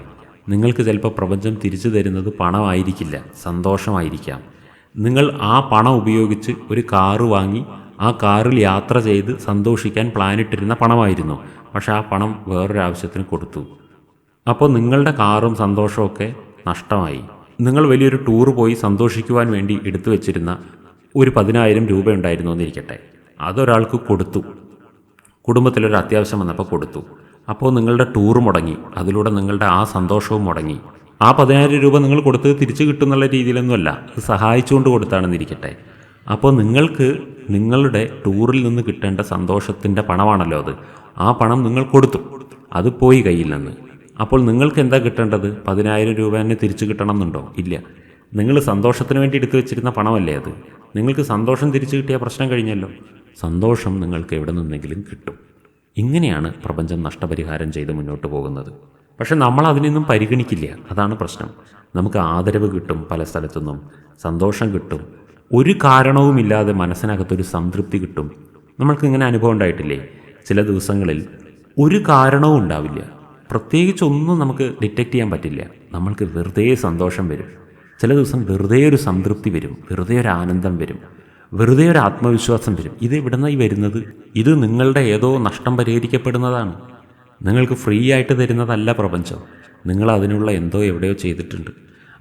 നിങ്ങൾക്ക് ചിലപ്പോൾ പ്രപഞ്ചം തിരിച്ചു തരുന്നത് പണമായിരിക്കില്ല സന്തോഷമായിരിക്കാം. നിങ്ങൾ ആ പണം ഉപയോഗിച്ച് ഒരു കാറ് വാങ്ങി ആ കാറിൽ യാത്ര ചെയ്ത് സന്തോഷിക്കാൻ പ്ലാനിട്ടിരുന്ന പണമായിരുന്നു. പക്ഷേ ആ പണം വേറൊരു ആവശ്യത്തിന് കൊടുത്തു. അപ്പോൾ നിങ്ങളുടെ കാറും സന്തോഷമൊക്കെ നഷ്ടമായി. നിങ്ങൾ വലിയൊരു ടൂർ പോയി സന്തോഷിക്കുവാൻ വേണ്ടി എടുത്തു വെച്ചിരുന്ന ഒരു പതിനായിരം രൂപ ഉണ്ടായിരുന്നു എന്നിരിക്കട്ടെ. അതൊരാൾക്ക് കൊടുത്തു. കുടുംബത്തിലൊരു അത്യാവശ്യം വന്നപ്പോൾ കൊടുത്തു. അപ്പോൾ നിങ്ങളുടെ ടൂർ മുടങ്ങി. അതിലൂടെ നിങ്ങളുടെ ആ സന്തോഷവും മുടങ്ങി. ആ പതിനായിരം രൂപ നിങ്ങൾ കൊടുത്തത് തിരിച്ചു കിട്ടുന്നുള്ള രീതിയിലൊന്നുമല്ല. അത് സഹായിച്ചുകൊണ്ട് കൊടുത്താണെന്നിരിക്കട്ടെ അപ്പോൾ നിങ്ങൾക്ക് നിങ്ങളുടെ ടൂറിൽ നിന്ന് കിട്ടേണ്ട സന്തോഷത്തിന്റെ പണമാണല്ലോ അത്. ആ പണം നിങ്ങൾ കൊടുത്തു. അത് പോയി കയ്യിൽ നിന്ന്. അപ്പോൾ നിങ്ങൾക്ക് എന്താ കിട്ടേണ്ടത്? പതിനായിരം രൂപ തന്നെ തിരിച്ചു കിട്ടണം എന്നുണ്ടോ? ഇല്ല. നിങ്ങൾ സന്തോഷത്തിന് വേണ്ടി എടുത്തു വെച്ചിരുന്ന പണമല്ലേ അത്? നിങ്ങൾക്ക് സന്തോഷം തിരിച്ചു കിട്ടിയ പ്രശ്നം കഴിഞ്ഞല്ലോ. സന്തോഷം നിങ്ങൾക്ക് എവിടെ നിന്നെങ്കിലും കിട്ടും. ഇങ്ങനെയാണ് പ്രപഞ്ചം നഷ്ടപരിഹാരം ചെയ്ത് മുന്നോട്ട് പോകുന്നത്. പക്ഷെ നമ്മൾ അതിനൊന്നും പരിഗണിക്കില്ല. അതാണ് പ്രശ്നം. നമുക്ക് ആദരവ് കിട്ടും പല സ്ഥലത്തുനിന്നും സന്തോഷം കിട്ടും. ഒരു കാരണവുമില്ലാതെ മനസ്സിനകത്തൊരു സംതൃപ്തി കിട്ടും. നമ്മൾക്ക് ഇങ്ങനെ അനുഭവം ഉണ്ടായിട്ടില്ലേ? ചില ദിവസങ്ങളിൽ ഒരു കാരണവും ഉണ്ടാവില്ല. പ്രത്യേകിച്ച് ഒന്നും നമുക്ക് ഡിറ്റക്റ്റ് ചെയ്യാൻ പറ്റില്ല. നമ്മൾക്ക് വെറുതെ സന്തോഷം വരും. ചില ദിവസം വെറുതെ ഒരു സംതൃപ്തി വരും. വെറുതെ ഒരു ആനന്ദം വരും. വെറുതെ ഒരു ആത്മവിശ്വാസം വരും. ഇത് ഇവിടെ നിന്നായി വരുന്നത്? ഇത് നിങ്ങളുടെ ഏതോ നഷ്ടം പരിഹരിക്കപ്പെടുന്നതാണ്. നിങ്ങൾക്ക് ഫ്രീ ആയിട്ട് തരുന്നതല്ല പ്രപഞ്ചം. നിങ്ങൾ അതിനുള്ള എന്തോ എവിടെയോ ചെയ്തിട്ടുണ്ട്.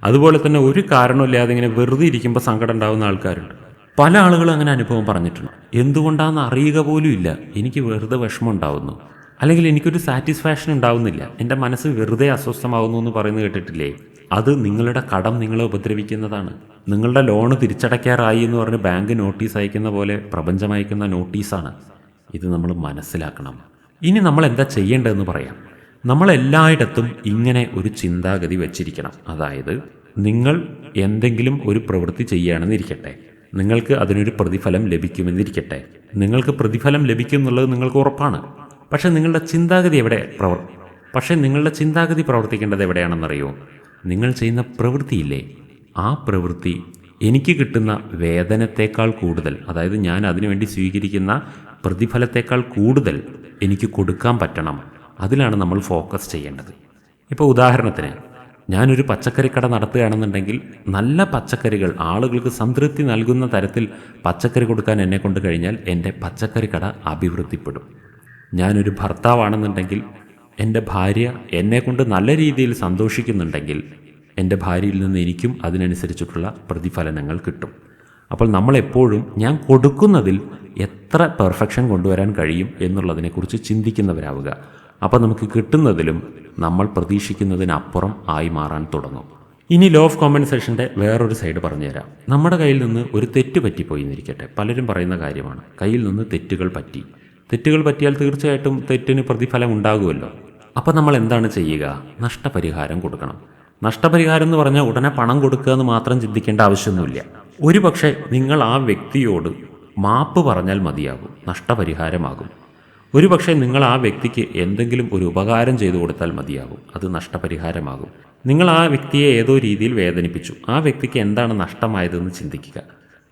അതുപോലെ തന്നെ ഒരു കാരണമില്ലാതെ ഇങ്ങനെ വെറുതെ ഇരിക്കുമ്പോൾ സങ്കടം ഉണ്ടാകുന്ന ആൾക്കാരുണ്ട്. പല ആളുകളും അങ്ങനെ അനുഭവം പറഞ്ഞിട്ടുണ്ട്. എന്തുകൊണ്ടാണെന്ന് അറിയുക പോലും ഇല്ല. എനിക്ക് വെറുതെ വിഷമം ഉണ്ടാവുന്നു. അല്ലെങ്കിൽ എനിക്കൊരു സാറ്റിസ്ഫാക്ഷൻ ഉണ്ടാവുന്നില്ല. എന്റെ മനസ്സ് വെറുതെ അസ്വസ്ഥമാവുന്നു എന്ന് പറയുന്നത് കേട്ടിട്ടില്ലേ? അത് നിങ്ങളുടെ കടം നിങ്ങളെ ഉപദ്രവിക്കുന്നതാണ്. നിങ്ങളുടെ ലോണ് തിരിച്ചടയ്ക്കാറായി എന്ന് പറഞ്ഞ് ബാങ്ക് നോട്ടീസ് അയക്കുന്ന പോലെ പ്രപഞ്ചം അയക്കുന്ന നോട്ടീസാണ് ഇത് നമ്മൾ മനസ്സിലാക്കണം. ഇനി നമ്മൾ എന്താ ചെയ്യേണ്ടതെന്ന് പറയാം. നമ്മളെല്ലായിടത്തും ഇങ്ങനെ ഒരു ചിന്താഗതി വച്ചിരിക്കണം. അതായത് നിങ്ങൾ എന്തെങ്കിലും ഒരു പ്രവൃത്തി ചെയ്യുകയാണെന്നിരിക്കട്ടെ നിങ്ങൾക്ക് അതിനൊരു പ്രതിഫലം ലഭിക്കുമെന്നിരിക്കട്ടെ. നിങ്ങൾക്ക് പ്രതിഫലം ലഭിക്കും എന്നുള്ളത് നിങ്ങൾക്ക് ഉറപ്പാണ്. പക്ഷേ നിങ്ങളുടെ ചിന്താഗതി എവിടെ? പ്രവർ പക്ഷേ നിങ്ങളുടെ ചിന്താഗതി പ്രവർത്തിക്കേണ്ടത് എവിടെയാണെന്നറിയോ? നിങ്ങൾ ചെയ്യുന്ന പ്രവൃത്തിയില്ലേ? ആ പ്രവൃത്തി എനിക്ക് കിട്ടുന്ന വേതനത്തേക്കാൾ കൂടുതൽ അതായത് ഞാൻ അതിനുവേണ്ടി സ്വീകരിക്കുന്ന പ്രതിഫലത്തേക്കാൾ കൂടുതൽ എനിക്ക് കൊടുക്കാൻ പറ്റണം. അതിലാണ് നമ്മൾ ഫോക്കസ് ചെയ്യേണ്ടത്. ഇപ്പോൾ ഉദാഹരണത്തിന് ഞാനൊരു പച്ചക്കറിക്കട നടത്തുകയാണെന്നുണ്ടെങ്കിൽ നല്ല പച്ചക്കറികൾ ആളുകൾക്ക് സംതൃപ്തി നൽകുന്ന തരത്തിൽ പച്ചക്കറി കൊടുക്കാൻ എന്നെ കൊണ്ട് കഴിഞ്ഞാൽ എന്റെ പച്ചക്കറിക്കട അഭിവൃദ്ധിപ്പെടും. ഞാനൊരു ഭർത്താവാണെന്നുണ്ടെങ്കിൽ എന്റെ ഭാര്യ എന്നെക്കൊണ്ട് നല്ല രീതിയിൽ സന്തോഷിക്കുന്നുണ്ടെങ്കിൽ എന്റെ ഭാര്യയിൽ നിന്ന് എനിക്കും അതിനനുസരിച്ചിട്ടുള്ള പ്രതിഫലനങ്ങൾ കിട്ടും. അപ്പോൾ നമ്മളെപ്പോഴും ഞാൻ കൊടുക്കുന്നതിൽ എത്ര പെർഫെക്ഷൻ കൊണ്ടുവരാൻ കഴിയും എന്നുള്ളതിനെക്കുറിച്ച് ചിന്തിക്കുന്നവരാവുക. അപ്പോൾ നമുക്ക് കിട്ടുന്നതിലും നമ്മൾ പ്രതീക്ഷിക്കുന്നതിനപ്പുറം ആയി മാറാൻ തുടങ്ങും. ഇനി ലോ ഓഫ് കോമ്പൻസേഷന്റെ വേറൊരു സൈഡ് പറഞ്ഞുതരാം. നമ്മുടെ കയ്യിൽ നിന്ന് ഒരു തെറ്റ് പറ്റിപ്പോയി എന്നിരിക്കട്ടെ. പലരും പറയുന്ന കാര്യമാണ് കയ്യിൽ നിന്ന് തെറ്റുകൾ പറ്റി. തെറ്റുകൾ പറ്റിയാൽ തീർച്ചയായിട്ടും തെറ്റിന് പ്രതിഫലം ഉണ്ടാകുമല്ലോ. അപ്പോൾ നമ്മൾ എന്താണ് ചെയ്യുക? നഷ്ടപരിഹാരം കൊടുക്കണം. നഷ്ടപരിഹാരം എന്ന് പറഞ്ഞാൽ ഉടനെ പണം കൊടുക്കുക എന്ന് മാത്രം ചിന്തിക്കേണ്ട ആവശ്യമൊന്നുമില്ല. ഒരു പക്ഷേ നിങ്ങൾ ആ വ്യക്തിയോട് മാപ്പ് പറഞ്ഞാൽ മതിയാകും. നഷ്ടപരിഹാരമാകും. ഒരു പക്ഷേ നിങ്ങൾ ആ വ്യക്തിക്ക് എന്തെങ്കിലും ഒരു ഉപകാരം ചെയ്തു കൊടുത്താൽ മതിയാകും. അത് നഷ്ടപരിഹാരമാകും. നിങ്ങൾ ആ വ്യക്തിയെ ഏതോ രീതിയിൽ വേദനിപ്പിച്ചു. ആ വ്യക്തിക്ക് എന്താണ് നഷ്ടമായതെന്ന് ചിന്തിക്കുക.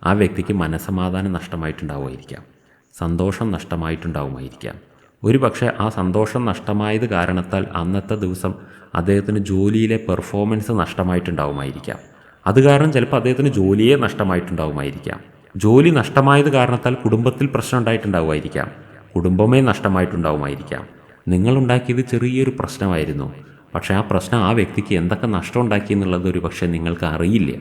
ആ വ്യക്തിക്ക് മനസമാധാനം നഷ്ടമായിട്ടുണ്ടാവുമായിരിക്കാം. സന്തോഷം നഷ്ടമായിട്ടുണ്ടാവുമായിരിക്കാം. ഒരു പക്ഷേ ആ സന്തോഷം നഷ്ടമായത് കാരണത്താൽ അന്നത്തെ ദിവസം അദ്ദേഹത്തിന് ജോലിയിലെ പെർഫോമൻസ് നഷ്ടമായിട്ടുണ്ടാവുമായിരിക്കാം. അത് കാരണം ചിലപ്പോൾ അദ്ദേഹത്തിന് ജോലിയെ നഷ്ടമായിട്ടുണ്ടാവുമായിരിക്കാം. ജോലി നഷ്ടമായത് കാരണത്താൽ കുടുംബത്തിൽ പ്രശ്നം ഉണ്ടായിട്ടുണ്ടാവുമായിരിക്കാം. കുടുംബമേ നഷ്ടമായിട്ടുണ്ടാവുമായിരിക്കാം. നിങ്ങളുണ്ടാക്കിയത് ചെറിയൊരു പ്രശ്നമായിരുന്നു. പക്ഷേ ആ പ്രശ്നം ആ വ്യക്തിക്ക് എന്തൊക്കെ നഷ്ടം ഉണ്ടാക്കി എന്നുള്ളത് ഒരു പക്ഷേ നിങ്ങൾക്ക് അറിയില്ല.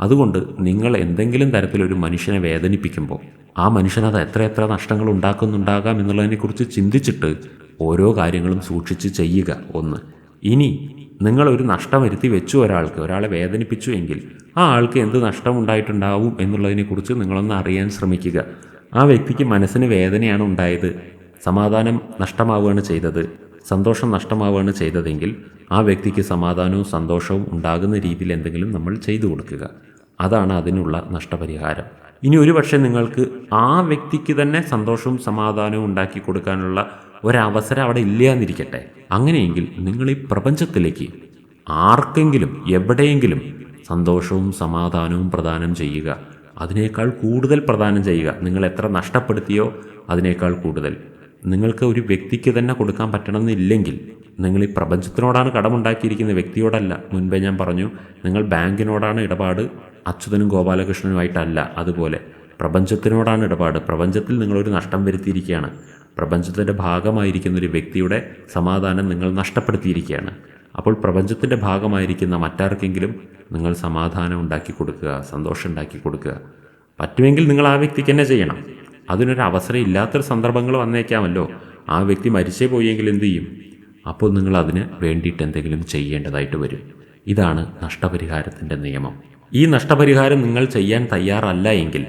അതുകൊണ്ട് നിങ്ങൾ എന്തെങ്കിലും തരത്തിലൊരു മനുഷ്യനെ വേദനിപ്പിക്കുമ്പോൾ ആ മനുഷ്യനത് എത്ര എത്ര നഷ്ടങ്ങൾ ഉണ്ടാക്കുന്നുണ്ടാകാം എന്നുള്ളതിനെക്കുറിച്ച് ചിന്തിച്ചിട്ട് ഓരോ കാര്യങ്ങളും സൂക്ഷിച്ച് ചെയ്യുക. ഒന്ന് ഇനി നിങ്ങളൊരു നഷ്ടം വരുത്തി വെച്ചു ഒരാൾക്ക് ഒരാളെ വേദനിപ്പിച്ചു എങ്കിൽ ആ ആൾക്ക് എന്ത് നഷ്ടമുണ്ടായിട്ടുണ്ടാവും എന്നുള്ളതിനെക്കുറിച്ച് നിങ്ങളൊന്ന് അറിയാൻ ശ്രമിക്കുക. ആ വ്യക്തിക്ക് മനസ്സിന് വേദനയാണ് ഉണ്ടായത്. സമാധാനം നഷ്ടമാവുകയാണ് ചെയ്തത്. സന്തോഷം നഷ്ടമാവുകയാണ് ചെയ്തതെങ്കിൽ ആ വ്യക്തിക്ക് സമാധാനവും സന്തോഷവും ഉണ്ടാകുന്ന രീതിയിൽ എന്തെങ്കിലും നമ്മൾ ചെയ്തു കൊടുക്കുക. അതാണ് അതിനുള്ള നഷ്ടപരിഹാരം. ഇനി ഒരുപക്ഷെ നിങ്ങൾക്ക് ആ വ്യക്തിക്ക് തന്നെ സന്തോഷവും സമാധാനവും ഉണ്ടാക്കി കൊടുക്കാനുള്ള ഒരവസരം അവിടെ ഇല്ല എന്നിരിക്കട്ടെ അങ്ങനെയെങ്കിൽ നിങ്ങൾ ഈ പ്രപഞ്ചത്തിലേക്ക് ആർക്കെങ്കിലും എവിടെയെങ്കിലും സന്തോഷവും സമാധാനവും പ്രദാനം ചെയ്യുക. അതിനേക്കാൾ കൂടുതൽ പ്രദാനം ചെയ്യുക. നിങ്ങൾ എത്ര നഷ്ടപ്പെടുത്തിയോ അതിനേക്കാൾ കൂടുതൽ. നിങ്ങൾക്ക് ഒരു വ്യക്തിക്ക് തന്നെ കൊടുക്കാൻ പറ്റണമെന്നില്ലെങ്കിൽ നിങ്ങൾ ഈ പ്രപഞ്ചത്തിനോടാണ് കടമുണ്ടാക്കിയിരിക്കുന്ന വ്യക്തിയോടല്ല. മുൻപേ ഞാൻ പറഞ്ഞു നിങ്ങൾ ബാങ്കിനോടാണ് ഇടപാട് അച്യുതനും ഗോപാലകൃഷ്ണനുമായിട്ടല്ല. അതുപോലെ പ്രപഞ്ചത്തിനോടാണ് ഇടപാട്. പ്രപഞ്ചത്തിൽ നിങ്ങളൊരു നഷ്ടം വരുത്തിയിരിക്കുകയാണ്. പ്രപഞ്ചത്തിന്റെ ഭാഗമായിരിക്കുന്ന ഒരു വ്യക്തിയുടെ സമാധാനം നിങ്ങൾ നഷ്ടപ്പെടുത്തിയിരിക്കുകയാണ്. അപ്പോൾ പ്രപഞ്ചത്തിന്റെ ഭാഗമായിരിക്കുന്ന മറ്റാർക്കെങ്കിലും നിങ്ങൾ സമാധാനം ഉണ്ടാക്കി കൊടുക്കുക സന്തോഷം ഉണ്ടാക്കി കൊടുക്കുക. പറ്റുമെങ്കിൽ നിങ്ങൾ ആ വ്യക്തിക്ക് തന്നെ ചെയ്യണം. അതിനൊരു അവസരം ഇല്ലാത്തൊരു സന്ദർഭങ്ങൾ വന്നേക്കാമല്ലോ. ആ വ്യക്തി മരിച്ചേ പോയെങ്കിൽ എന്തു ചെയ്യും? അപ്പോൾ നിങ്ങൾ അതിന് വേണ്ടിയിട്ട് എന്തെങ്കിലും ചെയ്യേണ്ടതായിട്ട് വരും. ഇതാണ് നഷ്ടപരിഹാരത്തിന്റെ നിയമം. ഈ നഷ്ടപരിഹാരം നിങ്ങൾ ചെയ്യാൻ തയ്യാറല്ല എങ്കിൽ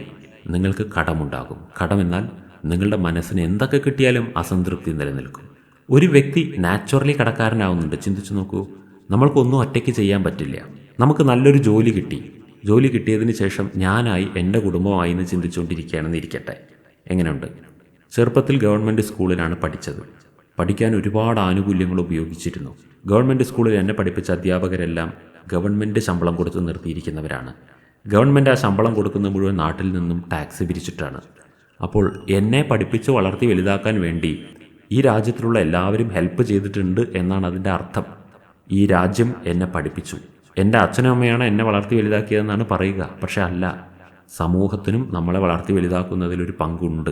നിങ്ങൾക്ക് കടമുണ്ടാകും. കടമെന്നാൽ നിങ്ങളുടെ മനസ്സിന് എന്തൊക്കെ കിട്ടിയാലും അസംതൃപ്തി നിലനിൽക്കും. ഒരു വ്യക്തി നാച്ചുറലി കടക്കാരനാവുന്നുണ്ട്. ചിന്തിച്ചു നോക്കൂ. നമ്മൾക്കൊന്നും ഒറ്റയ്ക്ക് ചെയ്യാൻ പറ്റില്ല. നമുക്ക് നല്ലൊരു ജോലി കിട്ടി. ജോലി കിട്ടിയതിന് ശേഷം ഞാനായി എന്റെ കുടുംബമായി എന്ന് ചിന്തിച്ചുകൊണ്ടിരിക്കുകയാണെന്ന് ഇരിക്കട്ടെ. എങ്ങനെയുണ്ട്? ചെറുപ്പത്തിൽ ഗവൺമെന്റ് സ്കൂളിലാണ് പഠിച്ചത്. പഠിക്കാൻ ഒരുപാട് ആനുകൂല്യങ്ങൾ ഉപയോഗിച്ചിരുന്നു. ഗവൺമെന്റ് സ്കൂളിൽ എന്നെ പഠിപ്പിച്ച അധ്യാപകരെല്ലാം ഗവൺമെന്റ് ശമ്പളം കൊടുത്ത് നിർത്തിയിരിക്കുന്നവരാണ്. ഗവൺമെന്റ് ആ ശമ്പളം കൊടുക്കുന്ന മുഴുവൻ നാട്ടിൽ നിന്നും ടാക്സ് പിരിച്ചിട്ടാണ്. അപ്പോൾ എന്നെ പഠിപ്പിച്ച് വളർത്തി വലുതാക്കാൻ വേണ്ടി ഈ രാജ്യത്തിലുള്ള എല്ലാവരും ഹെൽപ്പ് ചെയ്തിട്ടുണ്ട് എന്നാണ് അതിന്റെ അർത്ഥം. ഈ രാജ്യം എന്നെ പഠിപ്പിച്ചു. എന്റെ അച്ഛനും അമ്മയാണ് എന്നെ വളർത്തി വലുതാക്കിയതെന്നാണ് പറയുക. പക്ഷെ അല്ല സമൂഹത്തിനും നമ്മളെ വളർത്തി വലുതാക്കുന്നതിലൊരു പങ്കുണ്ട്.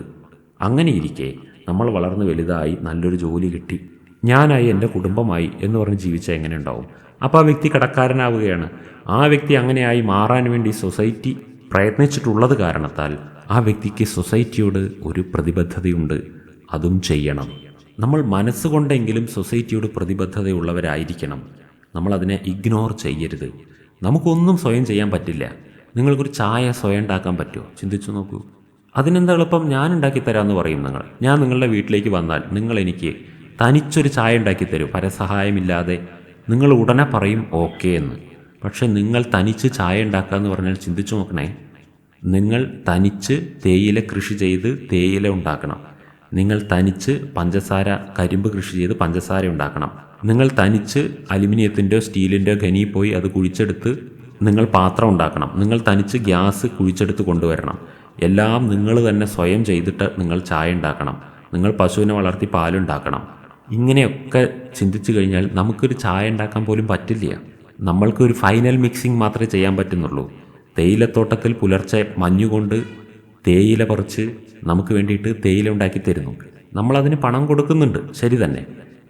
അങ്ങനെ ഇരിക്കെ നമ്മൾ വളർന്ന് വലുതായി നല്ലൊരു ജോലി കിട്ടി. ഞാനായി എന്റെ കുടുംബമായി എന്ന് പറഞ്ഞ് ജീവിച്ചാൽ എങ്ങനെ ഉണ്ടാവും? അപ്പോൾ ആ വ്യക്തി കടക്കാരനാവുകയാണ്. ആ വ്യക്തി അങ്ങനെയായി മാറാൻ വേണ്ടി സൊസൈറ്റി പ്രയത്നിച്ചിട്ടുള്ളത് കാരണത്താൽ ആ വ്യക്തിക്ക് സൊസൈറ്റിയോട് ഒരു പ്രതിബദ്ധതയുണ്ട്. അതും ചെയ്യണം. നമ്മൾ മനസ്സുകൊണ്ടെങ്കിലും സൊസൈറ്റിയോട് പ്രതിബദ്ധതയുള്ളവരായിരിക്കണം. നമ്മളതിനെ ഇഗ്നോർ ചെയ്യരുത്. നമുക്കൊന്നും സ്വയം ചെയ്യാൻ പറ്റില്ല. നിങ്ങൾക്കൊരു ചായ സ്വയം ഉണ്ടാക്കാൻ പറ്റുമോ? ചിന്തിച്ചു നോക്കൂ. അതിനെന്താ എളുപ്പം? ഞാൻ ഉണ്ടാക്കി തരാമെന്ന് പറയും നിങ്ങൾ ഞാൻ നിങ്ങളുടെ വീട്ടിലേക്ക് വന്നാൽ നിങ്ങൾ എനിക്ക് തനിച്ചൊരു ചായ ഉണ്ടാക്കി തരൂ. പരസഹായമില്ലാതെ നിങ്ങൾ ഉടനെ പറയും ഓക്കെ എന്ന്. പക്ഷെ നിങ്ങൾ തനിച്ച് ചായ ഉണ്ടാക്കുക എന്ന് പറഞ്ഞാൽ ചിന്തിച്ചു നോക്കണേ. നിങ്ങൾ തനിച്ച് തേയില കൃഷി ചെയ്ത് തേയില ഉണ്ടാക്കണം. നിങ്ങൾ തനിച്ച് പഞ്ചസാര കരിമ്പ് കൃഷി ചെയ്ത് പഞ്ചസാര ഉണ്ടാക്കണം. നിങ്ങൾ തനിച്ച് അലുമിനിയത്തിന്റെയോ സ്റ്റീലിന്റെയോ ഖനി പോയി അത് കുഴിച്ചെടുത്ത് നിങ്ങൾ പാത്രം ഉണ്ടാക്കണം. നിങ്ങൾ തനിച്ച് ഗ്യാസ് കുഴിച്ചെടുത്ത് കൊണ്ടുവരണം. എല്ലാം നിങ്ങൾ തന്നെ സ്വയം ചെയ്തിട്ട് നിങ്ങൾ ചായ ഉണ്ടാക്കണം. നിങ്ങൾ പശുവിനെ വളർത്തി പാലുണ്ടാക്കണം ഇങ്ങനെയൊക്കെ ചിന്തിച്ചു കഴിഞ്ഞാൽ നമുക്കൊരു ചായ ഉണ്ടാക്കാൻ പോലും പറ്റില്ല. നമ്മൾക്ക് ഒരു ഫൈനൽ മിക്സിംഗ് മാത്രമേ ചെയ്യാൻ പറ്റുന്നുള്ളൂ. തേയിലത്തോട്ടത്തിൽ പുലർച്ചെ മഞ്ഞുകൊണ്ട് തേയില പറിച്ച് നമുക്ക് വേണ്ടിയിട്ട് തേയില ഉണ്ടാക്കി തരുന്നു. നമ്മളതിന് പണം കൊടുക്കുന്നുണ്ട്. ശരി തന്നെ.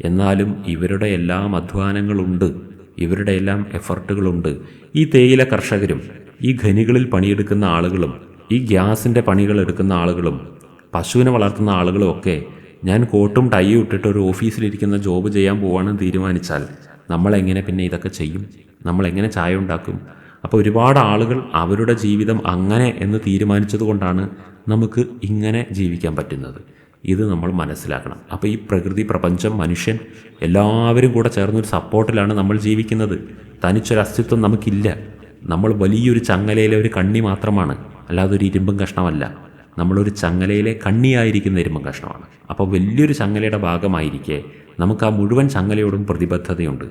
എന്നാലും ഇവരുടെ എല്ലാം അധ്വാനങ്ങളുണ്ട്. ഇവരുടെ എല്ലാം എഫർട്ടുകളുണ്ട്. ഈ തേയില കർഷകരും ഈ ഖനികളിൽ പണിയെടുക്കുന്ന ആളുകളും ഈ ഗ്യാസിന്റെ പണികൾ എടുക്കുന്ന ആളുകളും പശുവിനെ വളർത്തുന്ന ആളുകളും ഒക്കെ ഞാൻ കോട്ടും ടൈയും ഇട്ടിട്ട് ഒരു ഓഫീസിലിരിക്കുന്ന ജോബ് ചെയ്യാൻ പോവാണെന്ന് തീരുമാനിച്ചാൽ നമ്മളെങ്ങനെ പിന്നെ ഇതൊക്കെ ചെയ്യും? നമ്മളെങ്ങനെ ചായ ഉണ്ടാക്കും? അപ്പോൾ ഒരുപാട് ആളുകൾ അവരുടെ ജീവിതം അങ്ങനെ എന്ന് തീരുമാനിച്ചത് കൊണ്ടാണ് നമുക്ക് ഇങ്ങനെ ജീവിക്കാൻ പറ്റുന്നത്. ഇത് നമ്മൾ മനസ്സിലാക്കണം. അപ്പോൾ ഈ പ്രകൃതി പ്രപഞ്ചം മനുഷ്യൻ എല്ലാവരും കൂടെ ചേർന്നൊരു സപ്പോർട്ടിലാണ് നമ്മൾ ജീവിക്കുന്നത്. തനിച്ചൊരു അസ്തിത്വം നമുക്കില്ല. നമ്മൾ വലിയൊരു ചങ്ങലയിലെ ഒരു കണ്ണി മാത്രമാണ്. അല്ലാതെ ഒരു ഇരുമ്പും കഷ്ണമല്ല. നമ്മളൊരു ചങ്ങലയിലെ കണ്ണിയായിരിക്കുന്ന ഇരുമ്പും കഷ്ണമാണ്. അപ്പോൾ വലിയൊരു ചങ്ങലയുടെ ഭാഗമായിരിക്കെ നമുക്ക് ആ മുഴുവൻ ചങ്ങലയോടും പ്രതിബദ്ധതയുണ്ട്.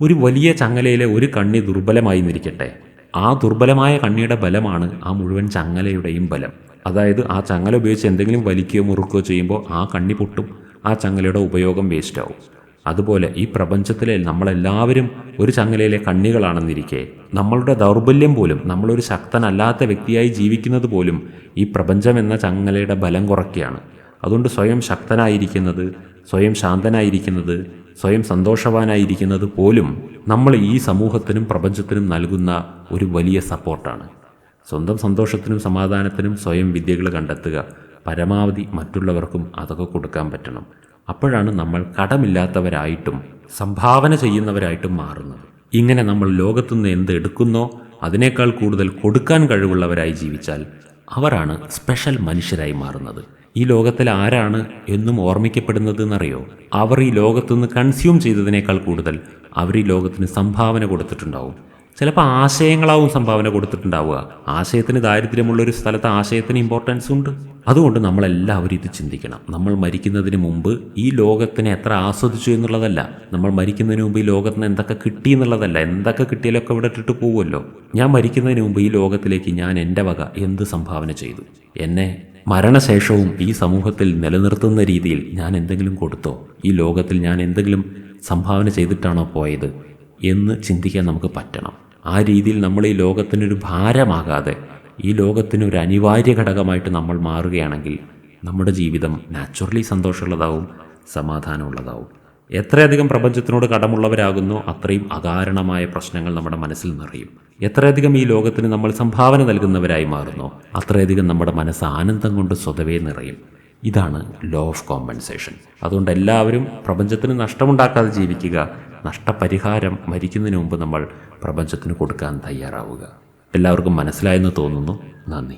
ഒരു വലിയ ചങ്ങലയിലെ ഒരു കണ്ണി ദുർബലമായി നിരിക്കട്ടെ ആ ദുർബലമായ കണ്ണിയുടെ ബലമാണ് ആ മുഴുവൻ ചങ്ങലയുടെയും ബലം. അതായത് ആ ചങ്ങല ഉപയോഗിച്ച് എന്തെങ്കിലും വലിക്കുകയോ മുറുക്കുകയോ ചെയ്യുമ്പോൾ ആ കണ്ണി പൊട്ടും. ആ ചങ്ങലയുടെ ഉപയോഗം വേസ്റ്റ് ആവും. അതുപോലെ ഈ പ്രപഞ്ചത്തിലെ നമ്മളെല്ലാവരും ഒരു ചങ്ങലയിലെ കണ്ണികളാണെന്നിരിക്കെ നമ്മളുടെ ദൗർബല്യം പോലും നമ്മളൊരു ശക്തനല്ലാത്ത വ്യക്തിയായി ജീവിക്കുന്നത് പോലും ഈ പ്രപഞ്ചം എന്ന ചങ്ങലയുടെ ബലം കുറയ്ക്കുകയാണ്. അതുകൊണ്ട് സ്വയം ശക്തനായിരിക്കുന്നത് സ്വയം ശാന്തനായിരിക്കുന്നത് സ്വയം സന്തോഷവാനായിരിക്കുന്നത് പോലും നമ്മൾ ഈ സമൂഹത്തിനും പ്രപഞ്ചത്തിനും നൽകുന്ന ഒരു വലിയ സപ്പോർട്ടാണ് സ്വന്തം സന്തോഷത്തിനും സമാധാനത്തിനും സ്വയം വിദ്യകൾ കണ്ടെത്തുക. പരമാവധി മറ്റുള്ളവർക്കും അതൊക്കെ കൊടുക്കാൻ പറ്റണം. അപ്പോഴാണ് നമ്മൾ കടമില്ലാത്തവരായിട്ടും സംഭാവന ചെയ്യുന്നവരായിട്ടും മാറുന്നത്. ഇങ്ങനെ നമ്മൾ ലോകത്തുനിന്ന് എന്ത് എടുക്കുന്നോ അതിനേക്കാൾ കൂടുതൽ കൊടുക്കാൻ കഴിവുള്ളവരായി ജീവിച്ചാൽ അവരാണ് സ്പെഷ്യൽ മനുഷ്യരായി മാറുന്നത്. ഈ ലോകത്തിൽ ആരാണ് എന്നും ഓർമ്മിക്കപ്പെടുന്നത് എന്നറിയോ അവർ ഈ ലോകത്തുനിന്ന് കൺസ്യൂം ചെയ്തതിനേക്കാൾ കൂടുതൽ അവർ ഈ ലോകത്തിന് സംഭാവന കൊടുത്തിട്ടുണ്ടാവും. ചിലപ്പോൾ ആശയങ്ങളാവും സംഭാവന കൊടുത്തിട്ടുണ്ടാവുക. ആശയത്തിന് ദാരിദ്ര്യമുള്ളൊരു സ്ഥലത്ത് ആശയത്തിന് ഇമ്പോർട്ടൻസ് ഉണ്ട്. അതുകൊണ്ട് നമ്മളെല്ലാവരും ഇത് ചിന്തിക്കണം. നമ്മൾ മരിക്കുന്നതിന് മുമ്പ് ഈ ലോകത്തിനെ എത്ര ആസ്വദിച്ചു എന്നുള്ളതല്ല. നമ്മൾ മരിക്കുന്നതിന് മുമ്പ് ഈ ലോകത്തിന് എന്തൊക്കെ കിട്ടി എന്നുള്ളതല്ല. എന്തൊക്കെ കിട്ടിയാലൊക്കെ ഇവിടെ ഇട്ടിട്ട് പോകുമല്ലോ ഞാൻ മരിക്കുന്നതിന് മുമ്പ് ഈ ലോകത്തിലേക്ക് ഞാൻ എന്റെ വക എന്ത് സംഭാവന ചെയ്തു? എന്നെ മരണശേഷവും ഈ സമൂഹത്തിൽ നിലനിർത്തുന്ന രീതിയിൽ ഞാൻ എന്തെങ്കിലും കൊടുത്തോ? ഈ ലോകത്തിൽ ഞാൻ എന്തെങ്കിലും സംഭാവന ചെയ്തിട്ടാണോ പോയത്? എന്ന് ചിന്തിക്കാൻ നമുക്ക് പറ്റണം. ആ രീതിയിൽ നമ്മൾ ഈ ലോകത്തിനൊരു ഭാരമാകാതെ ഈ ലോകത്തിന് ഒരു അനിവാര്യ ഘടകമായിട്ട് നമ്മൾ മാറുകയാണെങ്കിൽ നമ്മുടെ ജീവിതം നാച്ചുറലി സന്തോഷമുള്ളതാവും സമാധാനമുള്ളതാവും. എത്രയധികം പ്രപഞ്ചത്തിനോട് കടമുള്ളവരാകുന്നു അത്രയും അകാരണമായ പ്രശ്നങ്ങൾ നമ്മുടെ മനസ്സിൽ നിറയും. എത്രയധികം ഈ ലോകത്തിന് നമ്മൾ സംഭാവന നൽകുന്നവരായി മാറുന്നു അത്രയധികം നമ്മുടെ മനസ്സ് ആനന്ദം കൊണ്ട് സ്വതവേ നിറയും. ഇതാണ് ലോ ഓഫ് കോമ്പൻസേഷൻ അതുകൊണ്ട് എല്ലാവരും പ്രപഞ്ചത്തിന് നഷ്ടമുണ്ടാക്കാതെ ജീവിക്കുക നഷ്ടപരിഹാരം. മരിക്കുന്നതിന് മുമ്പ് നമ്മൾ പ്രപഞ്ചത്തിന് കൊടുക്കാൻ തയ്യാറാവുക. എല്ലാവർക്കും മനസ്സിലായെന്ന് തോന്നുന്നു. നന്ദി.